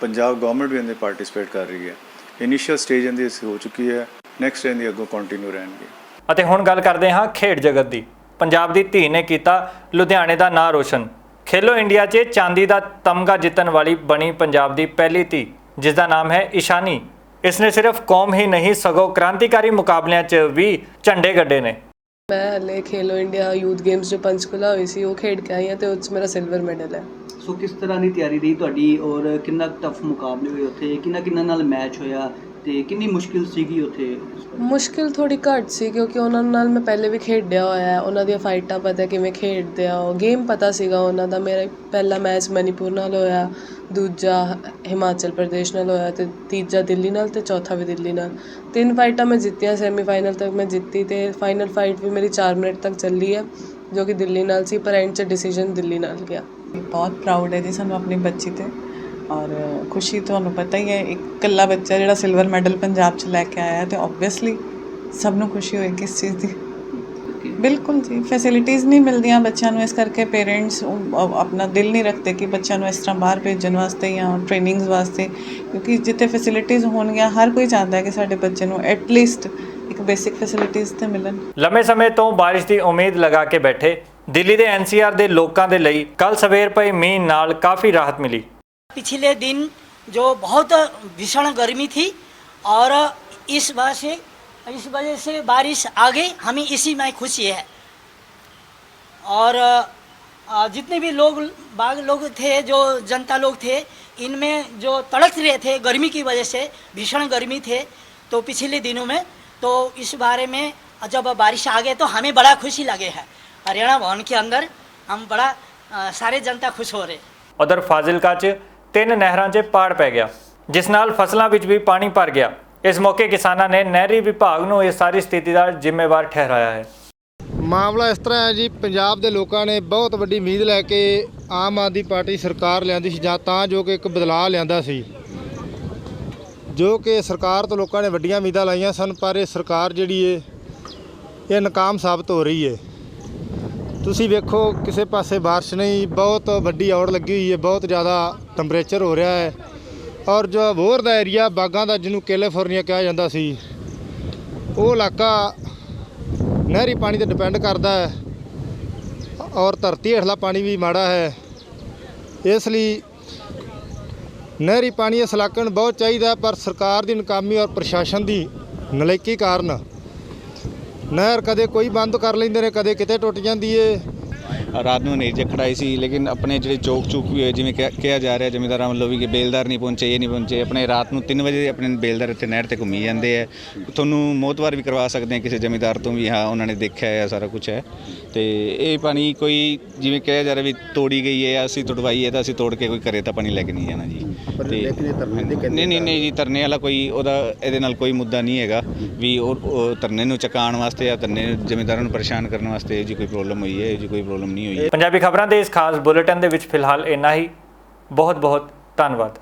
ਪੰਜਾਬ ਗਵਰਨਮੈਂਟ ਵੀ ਇਹਦੇ ਪਾਰਟਿਸਿਪੇਟ ਕਰ ਰਹੀ ਹੈ। ਇਨੀਸ਼ੀਅਲ ਸਟੇਜ ਇਹਦੀ ਇਸ ਹੋ ਚੁੱਕੀ ਹੈ ਨੈਕਸਟ ਇਹਦੀ ਅੱਗੋਂ ਕੰਟੀਨਿਊ ਰਹਿਣਗੇ। ਅਤੇ ਹੁਣ ਗੱਲ ਕਰਦੇ ਹਾਂ ਖੇਡ ਜਗਤ ਦੀ। ਪੰਜਾਬ ਦੀ ਧੀ ਨੇ ਕੀਤਾ ਲੁਧਿਆਣੇ ਦਾ ਨਾਂ ਰੋਸ਼ਨ। ਖੇਲੋ ਇੰਡੀਆ 'ਚ ਚਾਂਦੀ ਦਾ ਤਮਗਾ ਜਿੱਤਣ ਵਾਲੀ ਬਣੀ ਪੰਜਾਬ ਦੀ ਪਹਿਲੀ ਧੀ ਜਿਸ ਦਾ ਨਾਮ ਹੈ ਇਸ਼ਾਨੀ ਇਸ ਨੇ ਸਿਰਫ ਕੌਮ ਹੀ ਨਹੀਂ, ਸਗੋਂ ਕ੍ਰਾਂਤੀਕਾਰੀ ਮੁਕਾਬਲਿਆਂ 'ਚ ਵੀ ਝੰਡੇ ਗੱਡੇ ਨੇ। ਮੈਂ ਹਲੇ ਖੇਲੋ ਇੰਡੀਆ ਯੂਥ ਗੇਮਸ ਜੋ ਪੰਚਕੁਲਾ ਹੋਈ ਸੀ, ਉਹ ਖੇਡ ਕੇ ਆਈ ਹਾਂ ਤੇ ਉਹ 'ਚ ਮੇਰਾ ਸਿਲਵਰ ਮੈਡਲ ਹੈ। ਸੋ ਕਿਸ ਤਰ੍ਹਾਂ ਦੀ ਤਿਆਰੀ ਰਹੀ ਤੁਹਾਡੀ ਔਰ ਕਿੰਨਾ ਟਫ ਮੁਕਾਬਲੇ ਹੋਏ ਉੱਥੇ? ਕਿੰਨਾ ਕਿੰਨਾ ਨਾਲ ਮੈਚ ਹੋਇਆ? ਤੇ ਕਿੰਨੀ ਮੁਸ਼ਕਿਲ ਸੀਗੀ ਉੱਥੇ? ਮੁਸ਼ਕਿਲ ਥੋੜੀ ਘੱਟ ਸੀ ਕਿਉਂਕਿ ਉਹਨਾਂ ਨਾਲ ਮੈਂ ਪਹਿਲੇ ਵੀ ਖੇਡਿਆ ਹੋਇਆ ਹੈ। ਉਹਨਾਂ ਦੀਆਂ ਫਾਈਟਾਂ ਪਤਾ ਕਿਵੇਂ ਖੇਡਦੇ ਆ ਉਹ ਗੇਮ ਪਤਾ ਸੀਗਾ ਉਹਨਾਂ ਦਾ। ਮੇਰਾ ਪਹਿਲਾ ਮੈਚ ਮਨੀਪੁਰ ਨਾਲ ਹੋਇਆ ਦੂਜਾ ਹਿਮਾਚਲ ਪ੍ਰਦੇਸ਼ ਨਾਲ ਹੋਇਆ ਤੇ ਤੀਜਾ ਦਿੱਲੀ ਨਾਲ ਤੇ ਚੌਥਾ ਵੀ ਦਿੱਲੀ ਨਾਲ। ਤਿੰਨ ਫਾਈਟਾਂ ਮੈਂ ਜਿੱਤੀਆਂ ਸੈਮੀਫਾਈਨਲ ਤੱਕ ਮੈਂ ਜਿੱਤੀ ਤੇ ਫਾਈਨਲ ਫਾਈਟ ਵੀ ਮੇਰੀ 4 ਮਿੰਟ ਤੱਕ ਚੱਲੀ ਹੈ ਜੋ ਕਿ ਦਿੱਲੀ ਨਾਲ ਸੀ ਪਰ ਐਂਡ 'ਚ ਡਿਸੀਜਨ ਦਿੱਲੀ ਨਾਲ ਗਿਆ। ਬਹੁਤ ਪ੍ਰਾਊਡ ਹੈ ਜੀ ਸਾਨੂੰ ਆਪਣੀ ਬੱਚੀ ਤੇ। ਔਰ ਖੁਸ਼ੀ ਤੁਹਾਨੂੰ ਪਤਾ ਹੀ ਹੈ ਇੱਕ ਇਕੱਲਾ ਬੱਚਾ ਜਿਹੜਾ ਸਿਲਵਰ ਮੈਡਲ ਪੰਜਾਬ 'ਚ ਲੈ ਕੇ ਆਇਆ ਹੈ ਤੇ ਆਬਵੀਅਸਲੀ ਸਭ ਨੂੰ ਖੁਸ਼ੀ ਹੋਏਗੀ ਇਸ ਚੀਜ਼ ਦੀ। ਬਿਲਕੁਲ ਜੀ ਫੈਸਿਲਿਟੀਆਂ ਨਹੀਂ ਮਿਲਦੀਆਂ ਬੱਚਿਆਂ ਨੂੰ ਇਸ ਕਰਕੇ ਪੇਰੈਂਟਸ ਆਪਣਾ ਦਿਲ ਨਹੀਂ ਰੱਖਦੇ ਕਿ ਬੱਚਿਆਂ ਨੂੰ ਇਸ ਤਰ੍ਹਾਂ ਬਾਹਰ ਭੇਜਣ ਵਾਸਤੇ ਜਾਂ ਟ੍ਰੇਨਿੰਗਸ ਵਾਸਤੇ ਕਿਉਂਕਿ ਜਿੱਥੇ ਫੈਸਿਲਿਟੀਆਂ ਹੋਣਗੀਆਂ ਹਰ ਕੋਈ ਚਾਹੁੰਦਾ ਹੈ ਕਿ ਸਾਡੇ ਬੱਚੇ ਨੂੰ ਐਟ ਲੀਸਟ ਇੱਕ ਬੇਸਿਕ ਫੈਸਿਲਿਟੀਆਂ ਤੇ ਮਿਲਣ। ਲੰਮੇ ਸਮੇਂ ਤੋਂ ਬਾਰਿਸ਼ ਦੀ ਉਮੀਦ ਲਗਾ ਕੇ ਬੈਠੇ ਦਿੱਲੀ ਦੇ ਐਨਸੀਆਰ ਦੇ ਲੋਕਾਂ ਦੇ ਲਈ ਕੱਲ ਸਵੇਰ ਪਏ ਮੀਂਹ ਨਾਲ ਕਾਫੀ ਰਾਹਤ ਮਿਲੀ। पिछले दिन जो बहुत भीषण गर्मी थी और इस वजह से, इस वजह से बारिश आ गई हमें इसी में खुशी है। और जितने भी लोग, बाग लोग थे, जो जनता लोग थे, इनमें जो तड़क रहे थे गर्मी की वजह से, भीषण गर्मी थे तो पिछले दिनों में तो इस बारे में जब बारिश आ गए तो हमें बड़ा खुशी लगे है। हरियाणा भवन के अंदर हम बड़ा सारे जनता खुश हो रहे उधर फाजिल काच ਤਿੰਨ ਨਹਿਰਾਂ 'ਚ ਪਾੜ ਪੈ ਗਿਆ, ਜਿਸ ਨਾਲ ਫਸਲਾਂ ਵਿੱਚ ਵੀ ਪਾਣੀ ਭਰ ਗਿਆ। ਇਸ ਮੌਕੇ ਕਿਸਾਨਾਂ ਨੇ ਨਹਿਰੀ ਵਿਭਾਗ ਨੂੰ ਇਹ ਸਾਰੀ ਸਥਿਤੀ ਦਾ ਜ਼ਿੰਮੇਵਾਰ ਠਹਿਰਾਇਆ ਹੈ। ਮਾਮਲਾ ਇਸ ਤਰ੍ਹਾਂ ਹੈ ਜੀ, ਪੰਜਾਬ ਦੇ ਲੋਕਾਂ ਨੇ ਬਹੁਤ ਵੱਡੀ ਉਮੀਦ ਲੈ ਕੇ ਆਮ ਆਦਮੀ ਪਾਰਟੀ ਸਰਕਾਰ ਲਿਆਂਦੀ ਸੀ ਜਾਂ ਤਾਂ ਜੋ ਕਿ ਇੱਕ ਬਦਲਾਅ ਲਿਆਂਦਾ ਸੀ। ਜੋ ਕਿ ਸਰਕਾਰ ਤੋਂ ਲੋਕਾਂ ਨੇ ਵੱਡੀਆਂ ਉਮੀਦਾਂ ਲਾਈਆਂ ਸਨ, ਪਰ ਇਹ ਸਰਕਾਰ ਜਿਹੜੀ ਏ, ਇਹ ਨਾਕਾਮ ਸਾਬਤ ਹੋ ਰਹੀ ਏ। ਤੁਸੀਂ ਵੇਖੋ, ਕਿਸੇ ਪਾਸੇ ਬਾਰਿਸ਼ ਨਹੀਂ, ਬਹੁਤ ਵੱਡੀ ਔੜ ਲੱਗੀ ਹੋਈ ਹੈ ਬਹੁਤ ਜ਼ਿਆਦਾ ਟੈਂਪਰੇਚਰ ਹੋ ਰਿਹਾ ਹੈ। ਔਰ ਜੋ ਅਬੋਹਰ ਦਾ ਏਰੀਆ ਬਾਗਾਂ ਦਾ ਜਿਹਨੂੰ ਕੈਲੀਫੋਰਨੀਆ ਕਿਹਾ ਜਾਂਦਾ ਸੀ, ਉਹ ਇਲਾਕਾ ਨਹਿਰੀ ਪਾਣੀ ਤੇ ਡਿਪੈਂਡ ਕਰਦਾ ਹੈ। ਔਰ ਧਰਤੀ ਹੇਠਲਾ ਪਾਣੀ ਵੀ ਮਾੜਾ ਹੈ। ਇਸ ਲਈ ਨਹਿਰੀ ਪਾਣੀ ਇਸ ਇਲਾਕੇ ਨੂੰ ਬਹੁਤ ਚਾਹੀਦਾ ਪਰ ਸਰਕਾਰ ਦੀ ਨਕਾਮੀ ਔਰ ਪ੍ਰਸ਼ਾਸਨ ਦੀ ਨਲਾਇਕੀ ਕਾਰਨ ਨਹਿਰ ਕਦੇ ਕੋਈ ਬੰਦ ਕਰ ਲੈਂਦੇ ਨੇ, ਕਦੇ ਕਿਤੇ ਟੁੱਟ ਜਾਂਦੀ ਏ। ਰਾਤ ਨੂੰ ਹਨੇਰ ਝੱਖੜ ਆਈ ਸੀ, ਲੇਕਿਨ ਆਪਣੇ ਜਿਹੜੇ ਚੌਕ ਚੂਕ ਵੀ ਹੋਏ, ਜਿਵੇਂ ਕਿਹਾ ਕਿਹਾ ਜਾ ਰਿਹਾ ਜ਼ਮੀਂਦਾਰਾਂ ਵੱਲੋਂ ਵੀ ਕਿ ਬੇਲਦਾਰ ਨਹੀਂ ਪਹੁੰਚੇ, ਇਹ ਨਹੀਂ ਪਹੁੰਚੇ, ਆਪਣੇ ਰਾਤ ਨੂੰ 3 ਵਜੇ ਆਪਣੇ ਬੇਲਦਾਰ ਇੱਥੇ ਨਹਿਰ ਤੇ ਘੁੰਮੀ ਜਾਂਦੇ ਆ। ਤੁਹਾਨੂੰ ਮੋਤਵਾਰ ਵੀ ਕਰਵਾ ਸਕਦੇ ਆ ਕਿਸੇ ਜ਼ਮੀਂਦਾਰ ਤੋਂ ਵੀ, ਹਾਂ, ਉਹਨਾਂ ਨੇ ਦੇਖਿਆ ਹੈ, ਸਾਰਾ ਕੁਝ ਹੈ। ਤੇ ਇਹ ਪਾਣੀ ਕੋਈ, ਜਿਵੇਂ ਕਿਹਾ ਜਾ ਰਿਹਾ ਵੀ ਤੋੜੀ ਗਈ ਹੈ ਅਸੀਂ ਤੁੜਵਾਈ ਹੈ ਤਾਂ ਅਸੀਂ ਤੋੜ ਕੇ ਕੋਈ ਘਰੇ ਤਾਂ ਪਾਣੀ ਲੈ ਕੇ ਨਹੀਂ ਜਾਣਾ ਜੀ। ਨਹੀਂ ਨਹੀਂ ਨਹੀਂ ਜੀ ਧਰਨੇ ਵਾਲਾ ਕੋਈ ਉਹਦਾ ਇਹਦੇ ਨਾਲ ਕੋਈ ਮੁੱਦਾ ਨਹੀਂ ਹੈਗਾ ਵੀ ਉਹ ਉਹ ਧਰਨੇ ਨੂੰ ਚਕਾਉਣ ਵਾਸਤੇ ਜਾਂ ਧਰਨੇ ਜ਼ਮੀਂਦਾਰਾਂ ਨੂੰ ਪਰੇਸ਼ਾਨ ਕਰਨ ਵਾਸਤੇ ਇਹ ਜੀ ਕੋਈ ਪ੍ਰੋਬਲਮ ਹੋਈ ਹੈ ਇਹ ਜੀ ਕੋਈ ਪ੍ਰੋਬਲਮ ਨਹੀਂ ਹੋਈ ਹੈ। ਪੰਜਾਬੀ ਖਬਰਾਂ ਦੇ ਇਸ ਖਾਸ ਬੁਲੇਟਿਨ ਦੇ ਵਿੱਚ ਫਿਲਹਾਲ ਇੰਨਾ ਹੀ। ਬਹੁਤ ਬਹੁਤ ਧੰਨਵਾਦ।